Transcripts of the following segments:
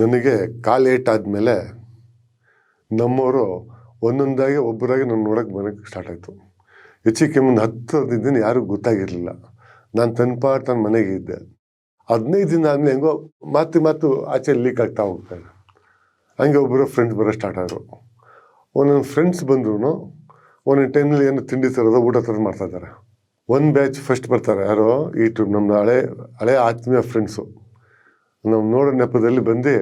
ನನಗೆ ಕಾಲು ಏಟಾದಮೇಲೆ ನಮ್ಮವರು ಒಂದೊಂದಾಗಿ ಒಬ್ಬರಾಗಿ ನಾನು ನೋಡೋಕೆ ಬರೋಕ್ಕೆ ಸ್ಟಾರ್ಟ್ ಆಯಿತು. ಹೆಚ್ಚು ಕೆಮ್ಮು ಒಂದು ಹತ್ತು ಹದಿನೈದು ದಿನ ಯಾರಿಗೂ ಗೊತ್ತಾಗಿರಲಿಲ್ಲ. ನಾನು ತನ್ನ ಪಾಟ್ ನನ್ನ ಮನೆಗೆ ಇದ್ದೆ. ಹದಿನೈದು ದಿನ ಆದಮೇಲೆ ಹೆಂಗೋ ಮಾತು ಮಾತು ಆಚೆ ಲೀಕ್ ಆಗ್ತಾ ಹೋಗ್ತಾರೆ ಹಂಗೆ ಒಬ್ಬರು ಫ್ರೆಂಡ್ಸ್ ಬರೋ ಸ್ಟಾರ್ಟ್ ಆದರು. ಒಂದೊಂದು ಫ್ರೆಂಡ್ಸ್ ಬಂದ್ರು ಒಂದೊಂದು ಟೈಮ್ನಲ್ಲಿ ಏನು ತಿಂಡಿ ತರೋದು, ಊಟ ತರೋದು ಮಾಡ್ತಾ ಇದ್ದಾರೆ. ಒಂದು ಬ್ಯಾಚ್ ಫಸ್ಟ್ ಬರ್ತಾರೆ. ಯಾರೋ ಈ ಟ್ರಿಪ್ ನಮ್ಮದು ಹಳೆ ಹಳೆ ಆತ್ಮೀಯ ಫ್ರೆಂಡ್ಸು ನಾವು ನೋಡೋ ನೆಪದಲ್ಲಿ ಬಂದು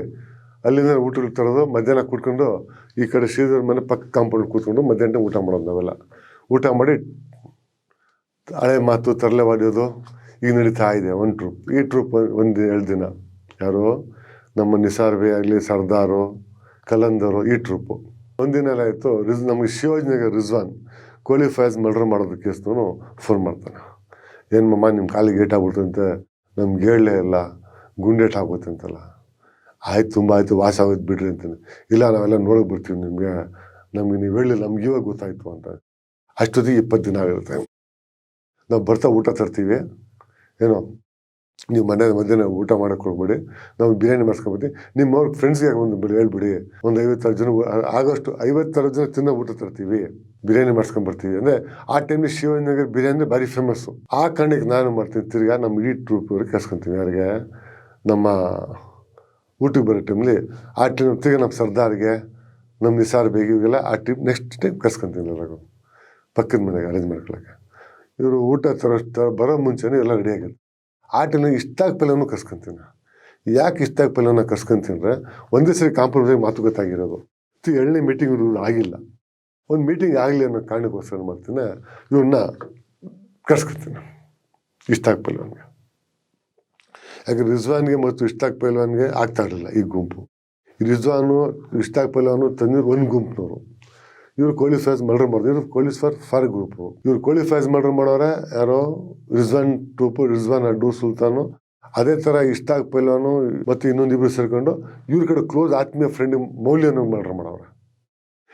ಅಲ್ಲಿಂದ ಊಟ ತರೋದು, ಮಧ್ಯಾಹ್ನ ಕೂತ್ಕೊಂಡು ಈ ಕಡೆ ಶ್ರೀಧರ್ ಮನೆ ಪಕ್ಕ ಕಾಂಪೌಂಡ್ ಕೂತ್ಕೊಂಡು ಮಧ್ಯಾಹ್ನ ಊಟ ಮಾಡೋದು ನಾವೆಲ್ಲ. ಊಟ ಮಾಡಿ ಹಳೆ ಮಾತು ತರಲೆ ಹೊಡೆಯೋದು ಈಗ ನಡೀತಾ ಇದೆ ಒಂದು ಟ್ರೂಪ್ ಈ ಟ್ರೂಪ್ ಒಂದು ಎರಡು ದಿನ. ಯಾರು? ನಮ್ಮ ನಿಸಾರ್ವೆ ಆಗಲಿ, ಸರ್ದಾರು ಕಲಂದರು ಈ ಟ್ರೂಪು ಒಂದಿನ ಏನಾಯಿತು ರಿಸ್ ನಮಗೆ ಶಿವಾಜಿನಗರ್ ರಿಜ್ವಾನ್ ಕ್ವಾಲಿಫೈಸ್ ಮರ್ಡರ್ ಮಾಡೋದು ಕೇಸ್ನೂ ಫೋನ್ ಮಾಡ್ತಾನೆ. ಏನು ಮಮ್ಮ ನಿಮ್ಮ ಕಾಲಿಗೆ ಏಟಾಗ್ಬಿಡ್ತಂತೆ ನಮ್ಗೆ ಹೇಳಲೇ ಇಲ್ಲ. ಗುಂಡೇಟ್ ಆಗುತ್ತೆ ಅಂತಲ್ಲ ಆಯ್ತು, ತುಂಬ ಆಯಿತು, ವಾಸ ಆಗೋದು ಬಿಡ್ರಿ ಅಂತಾನೆ. ಇಲ್ಲ, ನಾವೆಲ್ಲ ನೋಡೋಕೆ ಬರ್ತೀವಿ ನಿಮಗೆ. ನಮಗೆ ನೀವು ಹೇಳಿ ನಮ್ಗೆ ಇವಾಗ ಗೊತ್ತಾಯಿತು ಅಂತ. ಅಷ್ಟೊತ್ತಿಗೆ ಇಪ್ಪತ್ತು ದಿನ ಆಗಿರುತ್ತೆ ನಾವು ಬರ್ತಾ ಊಟ ತರ್ತೀವಿ. ಏನೋ, ನೀವು ಮನೆ, ಮಧ್ಯಾಹ್ನ ಊಟ ಮಾಡೋಕೆ ಹೋಗ್ಬೇಡಿ. ನಾವು ಬಿರಿಯಾನಿ ಮಾಡ್ಸ್ಕೊಂಬಿಟ್ಟು ನಿಮ್ಮ ಅವ್ರ ಫ್ರೆಂಡ್ಸ್ಗೆ ಒಂದು ಬಿಡಿ, ಹೇಳ್ಬಿಡಿ. ಒಂದು ಐವತ್ತಾರು ಜನ ಆಗಷ್ಟು ಐವತ್ತಾರು ಜನ ತಿನ್ನೋ ಊಟ ತರ್ತೀವಿ. ಬಿರಿಯಾನಿ ಮಾಡ್ಸ್ಕೊಂಬರ್ತೀವಿ ಅಂದರೆ, ಆ ಟೈಮಲ್ಲಿ ಶಿವನಗರ್ ಬಿರಿಯಾನಿ ಭಾರಿ ಫೇಮಸ್ಸು ಆ ಕಾರಣಕ್ಕೆ ನಾನು ಮಾಡ್ತೀನಿ. ತಿರ್ಗಾ ನಮ್ಮ ಇಡೀ ಟ್ರೂಪ್ ಅವ್ರಿಗೆ ಕರ್ಸ್ಕೊತೀನಿ. ಯಾರಿಗೆ? ನಮ್ಮ ಊಟಕ್ಕೆ ಬರೋ ಟೈಮಲ್ಲಿ ಆ ಟೀಮ್ ತಿರ್ಗಾ ನಮ್ಮ ಸರ್ದಾರ್ಗೆ ನಮ್ಮ ನಿಸಾರ್ ಬೇಗಿಗೆಲ್ಲ ಆ ಟೀಮ್ ನೆಕ್ಸ್ಟ್ ಟೈಮ್ ಕರ್ಸ್ಕೊಂತೀನಿ ಎಲ್ಲರಿಗೂ ಪಕ್ಕದ ಮನೆಗೆ ಅರೇಂಜ್ ಮಾಡ್ಕೊಳಕ್ಕೆ. ಇವರು ಊಟ ತರೋ, ತರ ಬರೋ ಮುಂಚೆನೇ ಎಲ್ಲ ರೆಡಿ ಆಗುತ್ತೆ ಆ ಟೈಮ್ನಾಗ ಇಷ್ಟಾಗ ಪಲ್ಯನೂ ಕರ್ಸ್ಕೊಂತೀನಿ ಯಾಕೆ ಇಷ್ಟಾಗ ಪಲ್ಯನ ಕರ್ಸ್ಕೊಂತೀನಿ ಅಂದರೆ, ಒಂದೇ ಸರಿ ಕಾಂಪ್ರಮೈಸ್ ಮಾತುಕತಾಗಿರೋದು ಎರಡನೇ ಮೀಟಿಂಗ್ ಆಗಿಲ್ಲ. ಒಂದು ಮೀಟಿಂಗ್ ಆಗಲಿ ಅನ್ನೋ ಕಾರಣಕ್ಕೋಸ್ಕರ ಮಾಡ್ತೀನಿ. ಇವ್ರನ್ನ ಕರ್ಸ್ಕೊತೀನಿ ಇಷ್ಟಾಗ ಪಲ್ಯನ್ಗೆ ಯಾಕೆ ರಿಜ್ವಾನ್ಗೆ ಮತ್ತು ಇಷ್ಟಾಕ್ ಪೈಲ್ವಾನ್ಗೆ ಆಗ್ತಾ ಇರಲಿಲ್ಲ ಈ ಗುಂಪು. ರಿಜ್ವಾನು, ಇಷ್ಟಾಕ್ ಪೈಲ್ವಾನು ತಂದಿರು ಒಂದು ಗುಂಪಿನವರು. ಇವರು ಕ್ವಾಲಿಫೈಸ್ ಮರ್ಡರ್ ಮಾಡಿದ್ರು ಇವ್ರು ಕ್ವಾಲಿಫೈರ್ ಫಾರ್ ಗ್ರೂಪು ಇವ್ರು ಕ್ವಾಲಿಫೈಸ್ ಮರ್ಡರ್ ಮಾಡೋರೆ ಯಾರೋ ರಿಜ್ವಾನ್ ಟೂಪು, ರಿಜ್ವಾನ್ ಅಡ್ಡು ಸುಲ್ತಾನು. ಅದೇ ಥರ ಇಷ್ಟಾಕ್ ಪೈಲ್ವಾನು ಮತ್ತು ಇಬ್ಬರು ಸೇರ್ಕೊಂಡು ಇವ್ರ ಕಡೆ ಕ್ಲೋಸ್ ಆತ್ಮೀಯ ಫ್ರೆಂಡ್ ಮೌಲ್ಯನ ಮರ್ಡರ್ ಮಾಡವ್ರೆ.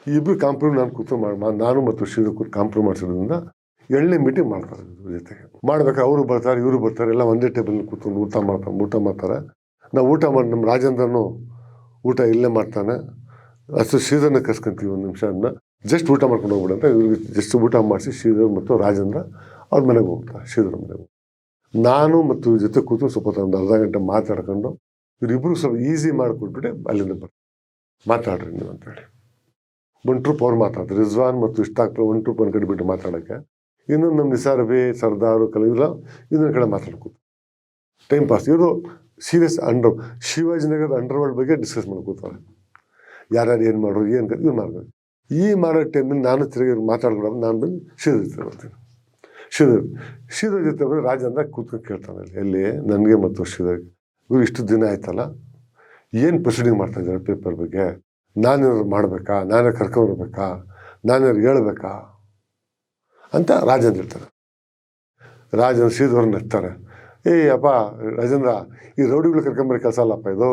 ಈ ಇಬ್ಬರು ಕಾಂಪ್ರಮ್ ನಾನು ಕೂತು ಮಾಡಿ ನಾನು ಮತ್ತು ಶ್ರೀಧರ್ ಕೂತು ಕಾಂಪ್ರೂವ್ ಮಾಡಿಸೋದ್ರಿಂದ ಎಳ್ಳೆ ಮೀಟಿಂಗ್ ಮಾಡ್ತಾರೆ ಜೊತೆಗೆ. ಮಾಡ್ಬೇಕಾದ್ರೆ ಅವರು ಬರ್ತಾರೆ, ಇವರು ಬರ್ತಾರೆ, ಎಲ್ಲ ಒಂದೇ ಟೇಬಲ್ ಕೂತ್ಕೊಂಡು ಊಟ ಮಾಡ್ತಾರೆ ಊಟ ಮಾಡ್ತಾರೆ. ನಾವು ಊಟ ಮಾಡಿ ನಮ್ಮ ರಾಜೇಂದ್ರನು ಊಟ ಇಲ್ಲೇ ಮಾಡ್ತಾನೆ. ಅಷ್ಟು ಶ್ರೀಧರ್ನ ಕರ್ಸ್ಕೊಂತೀವಿ ಒಂದು ನಿಮಿಷ ಅದನ್ನ ಜಸ್ಟ್ ಊಟ ಮಾಡ್ಕೊಂಡು ಹೋಗ್ಬಿಡಂತ ಇವ್ರಿಗೆ ಜಸ್ಟ್ ಊಟ ಮಾಡಿಸಿ ಶ್ರೀಧರ್ ಮತ್ತು ರಾಜೇಂದ್ರ ಅವ್ರ ಮನೆಗೆ ಹೋಗ್ತಾರೆ, ಶ್ರೀಧರ್ ಮನೆಗೆ ನಾನು ಮತ್ತು ಜೊತೆ ಕೂತು ಸ್ವಲ್ಪ ಒಂದು ಅರ್ಧ ಗಂಟೆ ಮಾತಾಡ್ಕೊಂಡು ಇವರಿಬ್ರು ಸ್ವಲ್ಪ ಈಸಿ ಮಾಡಿಕೊಟ್ಬಿಟ್ಟೆ ಅಲ್ಲಿಂದ ಬರ್ತಾರೆ. ಮಾತಾಡ್ರಿ ನೀವು ಅಂತೇಳಿ ಒನ್ ಟ್ರೂಪ್ ಅವ್ರು ಮಾತಾಡ್ತಾರೆ. ರಿಜ್ವಾನ್ ಮತ್ತು ಇಷ್ಟಾಕ್ ಒಂದು ಟ್ರೂಪ್ ಒಂದು ಕಡೆ ಬಿಟ್ಟು ಮಾತಾಡೋಕ್ಕೆ. ಇನ್ನೊಂದು ನಮ್ಮ ನಿಸಾರ್ ಬೇ ಸರ್ದಾರು ಕಲಿಲ್ಲ ಇದನ್ನ ಕಡೆ ಮಾತಾಡ್ಕೂತು ಟೈಮ್ ಪಾಸ್ ಇವರು serious under Shivajinagar underworld ಬಗ್ಗೆ ಡಿಸ್ಕಸ್ ಮಾಡ್ಕೋತಾರೆ ಯಾರ್ಯಾರು ಏನು ಮಾಡೋರು, ಏನು ಇವ್ರು ಮಾಡ್ಬೇಕು. ಈ ಮಾಡೋ ಟೈಮಲ್ಲಿ ನಾನು ತಿರುಗಿ ಮಾತಾಡ್ಕೊಡ ನಾನು ಬಂದು ಶ್ರೀಧರ್ ಜೊತೆ ಬರ್ತೀನಿ ಶ್ರೀಧರ್ ಶ್ರೀಧರ್ ಜೊತೆ ಬಂದು ರಾಜೇಂದ್ರ ಕೂತ್ಕೊಂಡು ಕೇಳ್ತಾನೆ ಅಲ್ಲಿ. ಎಲ್ಲಿ? ನನಗೆ ಮತ್ತು ಶ್ರೀಧರ್ಗೆ. ಇವ್ರು ಇಷ್ಟು ದಿನ ಆಯ್ತಲ್ಲ? ಏನು ಪ್ರೊಸೀಡಿಂಗ್ ಮಾಡ್ತಾ ಇದ್ದಾರೆ ಪೇಪರ್ ಬಗ್ಗೆ? ನಾನೇನಾದ್ರು ಮಾಡಬೇಕಾ? ನಾನೇ ಕರ್ಕೊಂಡ್ಬರ್ಬೇಕಾ ನಾನೇನಾದ್ರು ಹೇಳ್ಬೇಕಾ? ಅಂತ ರಾಜೇಂದ್ರ ಹೇಳ್ತಾರೆ. ರಾಜೇಂದ್ರ ಶ್ರೀಧರನ್ನ ಹಚ್ತಾರೆ ಏ, ಅಪ್ಪ, ರಾಜೇಂದ್ರ, ಈ ರೌಡಿಗಳು ಕರ್ಕೊಂಬರೋ ಕೆಲಸ ಅಲ್ಲಪ್ಪ ಇದು?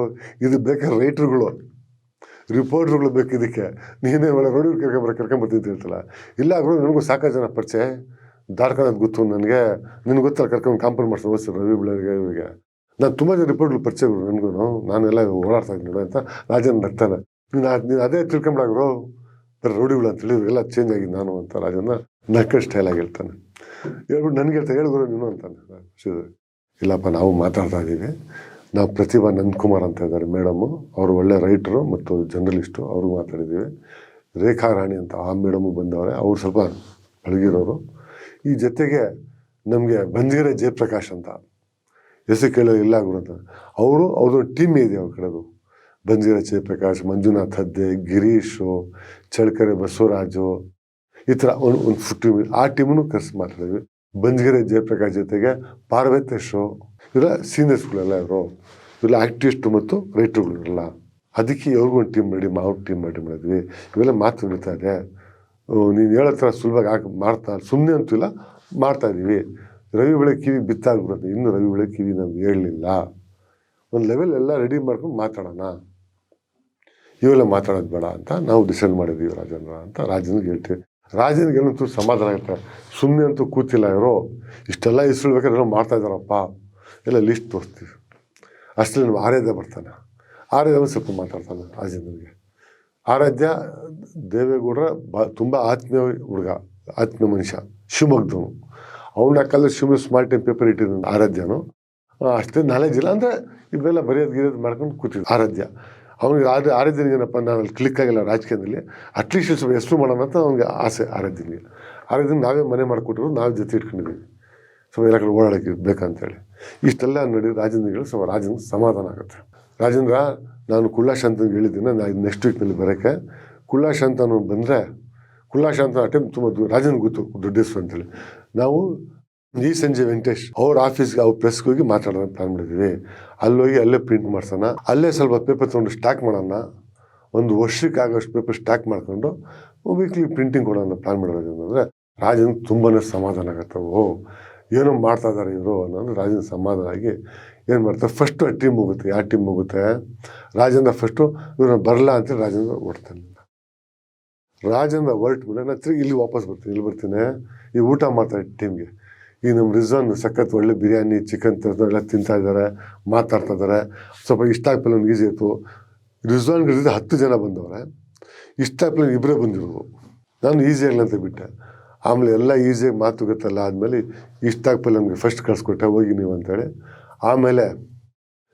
ಇದು ಬೇಕಾದ್ರೆ ರೈಟ್ರುಗಳು. ರಿಪೋರ್ಟ್ರುಗಳು ಬೇಕು ಇದಕ್ಕೆ. ನೀನೇ ಒಳ್ಳೆ ರೌಡಿಗಳು ಕರ್ಕೊಂಬರ ಅಂತ ಹೇಳ್ತಲ್ಲ. ಇಲ್ಲ, ಗುರು, ನನಗೂ ಸಾಕಷ್ಟು ಜನ ಪರಿಚಯ? ದಾರ್ಕನದ್ ಗೊತ್ತು ನನಗೆ? ನಿನ್ಗೆ ಗೊತ್ತಲ್ಲ ಕರ್ಕೊಂಡು ಕಾಂಪೌಂಡ್ ಮಾಡ್ಸೋ ರವಿ ಬಿಳರಿಗೆ ಇವರಿಗೆ. ನಾನು ತುಂಬ ಜನ ರಿಪೋರ್ಟ್ಗಳು ಪರಿಚಯ ನನಗೂ ನಾನೆಲ್ಲ ಓಡಾಡ್ತಾ ಇದ್ದೀನಿ ಅಂತ ರಾಜೇಂದ್ರ ನಗ್ತಾನೆ ನೀನು ನೀನು ಅದೇ ತಿಳ್ಕೊಂಬಿಡಾಗ್ರು ರೌಡಿಗಳು ಅಂತೇಳಿ ಇವ್ರಿಗೆಲ್ಲ ಚೇಂಜ್ ಆಗಿದೆ ನಾನು ಅಂತ ರಾಜೇಂದ್ರ. ನಕ್ಕ ಸ್ಟೈಲಾಗಿ ಹೇಳ್ತಾನೆ. ಹೇಳ್ಬಿಟ್ಟು ನನಗೆ ಹೇಳ್ತಾ ಹೇಳಿದ್ರು ನೀನು ಅಂತಾನೆ. ಇಲ್ಲಪ್ಪ, ನಾವು ಮಾತಾಡ್ತಾ ಇದ್ದೀವಿ. ನಾವು ಪ್ರತಿಭಾ ನಂದಕುಮಾರ್ ಅಂತ ಇದ್ದಾರೆ ಮೇಡಮು ಅವರು ಒಳ್ಳೆ ರೈಟ್ರು ಮತ್ತು ಜರ್ನಲಿಸ್ಟು ಅವ್ರಿಗೆ ಮಾತಾಡಿದ್ದೀವಿ. ರೇಖಾ ರಾಣಿ ಅಂತ ಆ ಮೇಡಮು ಬಂದವರೆ. ಅವ್ರು ಸ್ವಲ್ಪ ಬೆಳಗಿರೋರು ಈ ಜೊತೆಗೆ ನಮಗೆ ಬಂಜಗೆರೆ ಜಯಪ್ರಕಾಶ್ ಅಂತ. ಹೆಸರು ಕೇಳೋ ಇಲ್ಲ ಗುರು ಅಂತ. ಅವರು, ಅವ್ರದ್ದು ಟೀಮ್ ಇದೆ ಅವ್ರ ಕಡೆದು. ಬಂಜಗೆರೆ ಜಯಪ್ರಕಾಶ್, ಮಂಜುನಾಥ್ ಹದ್ದೆ, ಗಿರೀಶು ಚಳ್ಕೆರೆ ಬಸವರಾಜು ಈ ಥರ ಒಂದು ಒಂದು ಟೀಮ್ ಆ ಟೀಮನ್ನು ಕರೆಸಿ ಮಾತಾಡಿದ್ವಿ ಬಂಜ್ಗೆರೆ ಜಯಪ್ರಕಾಶ್ ಜೊತೆಗೆ ಪಾರ್ವತೇಶು ಇವರ ಸೀನಿಯರ್ಸ್ಗಳೆಲ್ಲ ಇವರು. ಇವೆಲ್ಲ ಆಕ್ಟಿವಿಸ್ಟ್ ಮತ್ತು ರೈಟರ್ಗಳಿರಲ್ಲ ಅದಕ್ಕೆ ಒಂದು ಟೀಮ್ ಮಾಡಿ ಅವ್ರ ಟೀಮ್ ಮಾಡಿ ಮಾಡಿದ್ವಿ. ಇವೆಲ್ಲ ಮಾತು ನಡೀತಾ ಇದೆ. ನೀನು ಹೇಳೋ ಥರ ಸುಲಭವಾಗಿ ಹಾಕಿ ಮಾಡ್ತಾ ಸುಮ್ಮನೆ ಅಂತಿಲ್ಲ ಮಾಡ್ತಾ ಇದ್ದೀವಿ ರವಿ ಬೆಳೆ ಕಿವಿ ಬಿತ್ತಾಗ್ಬಿಡುತ್ತೆ ಇನ್ನೂ ರವಿ ಬೆಳೆ ಕಿವಿ ನಮ್ಗೆ ಹೇಳಲಿಲ್ಲ. ಒಂದು ಲೆವೆಲ್ ಎಲ್ಲ ರೆಡಿ ಮಾಡ್ಕೊಂಡು ಮಾತಾಡೋಣ. ಇವೆಲ್ಲ ಮಾತಾಡೋದು ಬೇಡ ಅಂತ ನಾವು ಡಿಸೈಡ್ ಮಾಡಿದ್ದೀವಿ ರಾಜೇಂದ್ರ ಅಂತ. ರಾಜೇಂದ್ರಿಗೆ ಹೇಳ್ತೀವಿ. ರಾಜೇಂದ್ರಿಗೆ ಏನಂತೂ ಸಮಾಧಾನ ಆಗುತ್ತೆ ಸುಮ್ಮನೆ ಅಂತೂ ಕೂತಿಲ್ಲ ಇವರು. ಇಷ್ಟೆಲ್ಲ ಹೆಸರು ಬೇಕಾದ್ರೆ ಏನೋ ಮಾಡ್ತಾ ಇದ್ದಾರಪ್ಪ. ಎಲ್ಲ ಲಿಸ್ಟ್ ತೋರಿಸ್ತೀವಿ. ಅಷ್ಟರಲ್ಲಿ ಆರಾಧ್ಯ ಬರ್ತಾನೆ. ಆರಾಧ್ಯ ಸ್ವಲ್ಪ ಮಾತಾಡ್ತಾನೆ ರಾಜೇಂದ್ರನಿಗೆ ಆರಾಧ್ಯ, ದೇವೇಗೌಡರ ಬ, ತುಂಬ ಆತ್ಮೀಯ ಹುಡುಗ, ಆತ್ಮೀಯ ಮನುಷ್ಯ, ಶಿವಮೊಗ್ಗದವನು. ಅವನ ಕಾಲದಲ್ಲಿ ಶಿವಮೊಗ್ಗ ಸ್ಮಾರ್ಟ್ ಟೈಮ್ ಪೇಪರ್ ಇಟ್ಟಿದ್ದಾನೆ ಆರಾಧ್ಯನು. ಅಷ್ಟೇ ನಾಲೆಜ್ ಇಲ್ಲ ಅಂದರೆ ಇವೆಲ್ಲ ಬರೆಯೋದು ಗಿರೋದು ಮಾಡ್ಕೊಂಡು ಕೂತಿದ್ದ ಆರಾಧ್ಯ. ಅವನಿಗೆ ಆದ ನಾನು ಅಲ್ಲಿ ಕ್ಲಿಕ್ ಆಗಿಲ್ಲ ರಾಜಕೀಯದಲ್ಲಿ ಅಟ್ಲೀಸ್ಟ್ ಸ್ವಲ್ಪ ಹೆಸರು ಮಾಡೋಣ ಅಂತ ಅವ್ನಿಗೆ ಆಸೆ ಆರಾಧ್ಯನಿಗೆ ಆರಾಧ್ಯನಿಗೆ ನಾವೇ ಮನೆ ಮಾಡಿಕೊಟ್ರು ನಾವು ಜೊತೆ ಇಟ್ಕೊಂಡಿದ್ದೀವಿ. ಸ್ವಲ್ಪ ಎಲ್ಲ ಕಡೆ ಓಡಾಡೋಕ್ಕೆ ಬೇಕಂತೇಳಿ. ಇಷ್ಟೆಲ್ಲ ನೋಡಿ ರಾಜೇಂದ್ರಗಳು ಸ್ವಲ್ಪ ರಾಜೇಂದ್ರ ಸಮಾಧಾನ ಆಗುತ್ತೆ. ರಾಜೇಂದ್ರ, ನಾನು ಕುಳ್ಳಾಶಾಂತ ಅಂತ ಹೇಳಿದ್ದೀನಿ ನಾನು ನೆಕ್ಸ್ಟ್ ವೀಕ್ನಲ್ಲಿ ಬರೋಕ್ಕೆ. ಕುಳ್ಳಾಶಾಂತ ಅನ್ನೋ ಬಂದರೆ ಕುಳ್ಳಾಶಾಂತ ಅಟೆಂಪ್ ತುಂಬ ದೂರ ರಾಜೇಂದ್ರ ಗೊತ್ತು, ದೊಡ್ಡ ಹೆಸರು ಅಂತೇಳಿ. ನಾವು ಈ ಸಂಜೆ ವೆಂಕಟೇಶ್ ಅವ್ರ ಆಫೀಸ್ಗೆ ಅವ್ರ ಪ್ರೆಸ್ಗೆ ಹೋಗಿ ಮಾತಾಡೋಣ ಪ್ಲಾನ್ ಮಾಡಿದ್ವಿ. ಅಲ್ಲೋಗಿ ಅಲ್ಲೇ ಪ್ರಿಂಟ್ ಮಾಡ್ಸೋಣ. ಅಲ್ಲೇ ಸ್ವಲ್ಪ ಪೇಪರ್ ತೊಗೊಂಡು ಸ್ಟಾಕ್ ಮಾಡೋಣ. ಒಂದು ವರ್ಷಕ್ಕೆ ಆಗೋಷ್ಟು ಪೇಪರ್ ಸ್ಟಾಕ್ ಮಾಡಿಕೊಂಡು ವೀಕ್ಲಿ ಪ್ರಿಂಟಿಂಗ್ ಕೊಡೋಣ ಪ್ಲಾನ್ ಮಾಡೋದು ಅಂದರೆ ರಾಜನ್ ತುಂಬಾ ಸಮಾಧಾನ ಆಗುತ್ತೆ. ಓ ಏನೋ ಮಾಡ್ತಾ ಇದ್ದಾರೆ ಇವರು ಅನ್ನೋದು ರಾಜನ್ ಸಮಾಧಾನ ಆಗಿ ಏನು ಮಾಡ್ತಾರೆ ಫಸ್ಟು ಆ ಟೀಮ್ ಹೋಗುತ್ತೆ. ಯಾವ ಟೀಮ್ ಹೋಗುತ್ತೆ? ರಾಜೇಂದ್ರ ಫಸ್ಟು ಇವ್ರನ್ನ ಬರಲ್ಲ ಅಂತ ರಾಜೇಂದ್ರ ಓಡ್ತಾನೆ. ರಾಜೇಂದ್ರ ಹೊರಟು ಮೇಲೆ ನಾನು ತಿರುಗಿ ಇಲ್ಲಿ ವಾಪಸ್ ಬರ್ತೀನಿ, ಇಲ್ಲಿ ಬರ್ತೀನಿ. ಈ ಊಟ ಮಾಡ್ತಾರೆ ಟೀಮ್ಗೆ ಈ ನಮ್ಮ ರಿಝಾನ್ ಸಖತ್ ಒಳ್ಳೆ ಬಿರಿಯಾನಿ, ಚಿಕನ್ ಎಲ್ಲ ತಿಂತಾ ಇದ್ದಾರೆ, ಮಾತಾಡ್ತಾ ಇದ್ದಾರೆ. ಸ್ವಲ್ಪ ಇಷ್ಟ ಆಗ್ಪಲ್ಲ ಅವ್ನಿಗೆ ಈಸಿ ಆಯಿತು. ರಿಝಾನ್ಗೆ ಜೊತೆ ಹತ್ತು ಜನ ಬಂದವ್ರೆ. ಇಷ್ಟ ಆಗ್ಪಲ್ಲ ಇಬ್ಬರೇ ಬಂದಿರೋದು. ನಾನು ಈಸಿ ಆಗಲಿ ಅಂತ ಬಿಟ್ಟೆ. ಆಮೇಲೆ ಎಲ್ಲ ಈಸಿಯಾಗಿ ಮಾತುಕತೆಲ್ಲ ಆದಮೇಲೆ ಇಷ್ಟ ಆಗ್ಪಲ್ಲ ನಮಗೆ ಫಸ್ಟ್ ಕಳಿಸ್ಕೊಟ್ಟೆ, ಹೋಗಿ ನೀವು ಅಂತೇಳಿ. ಆಮೇಲೆ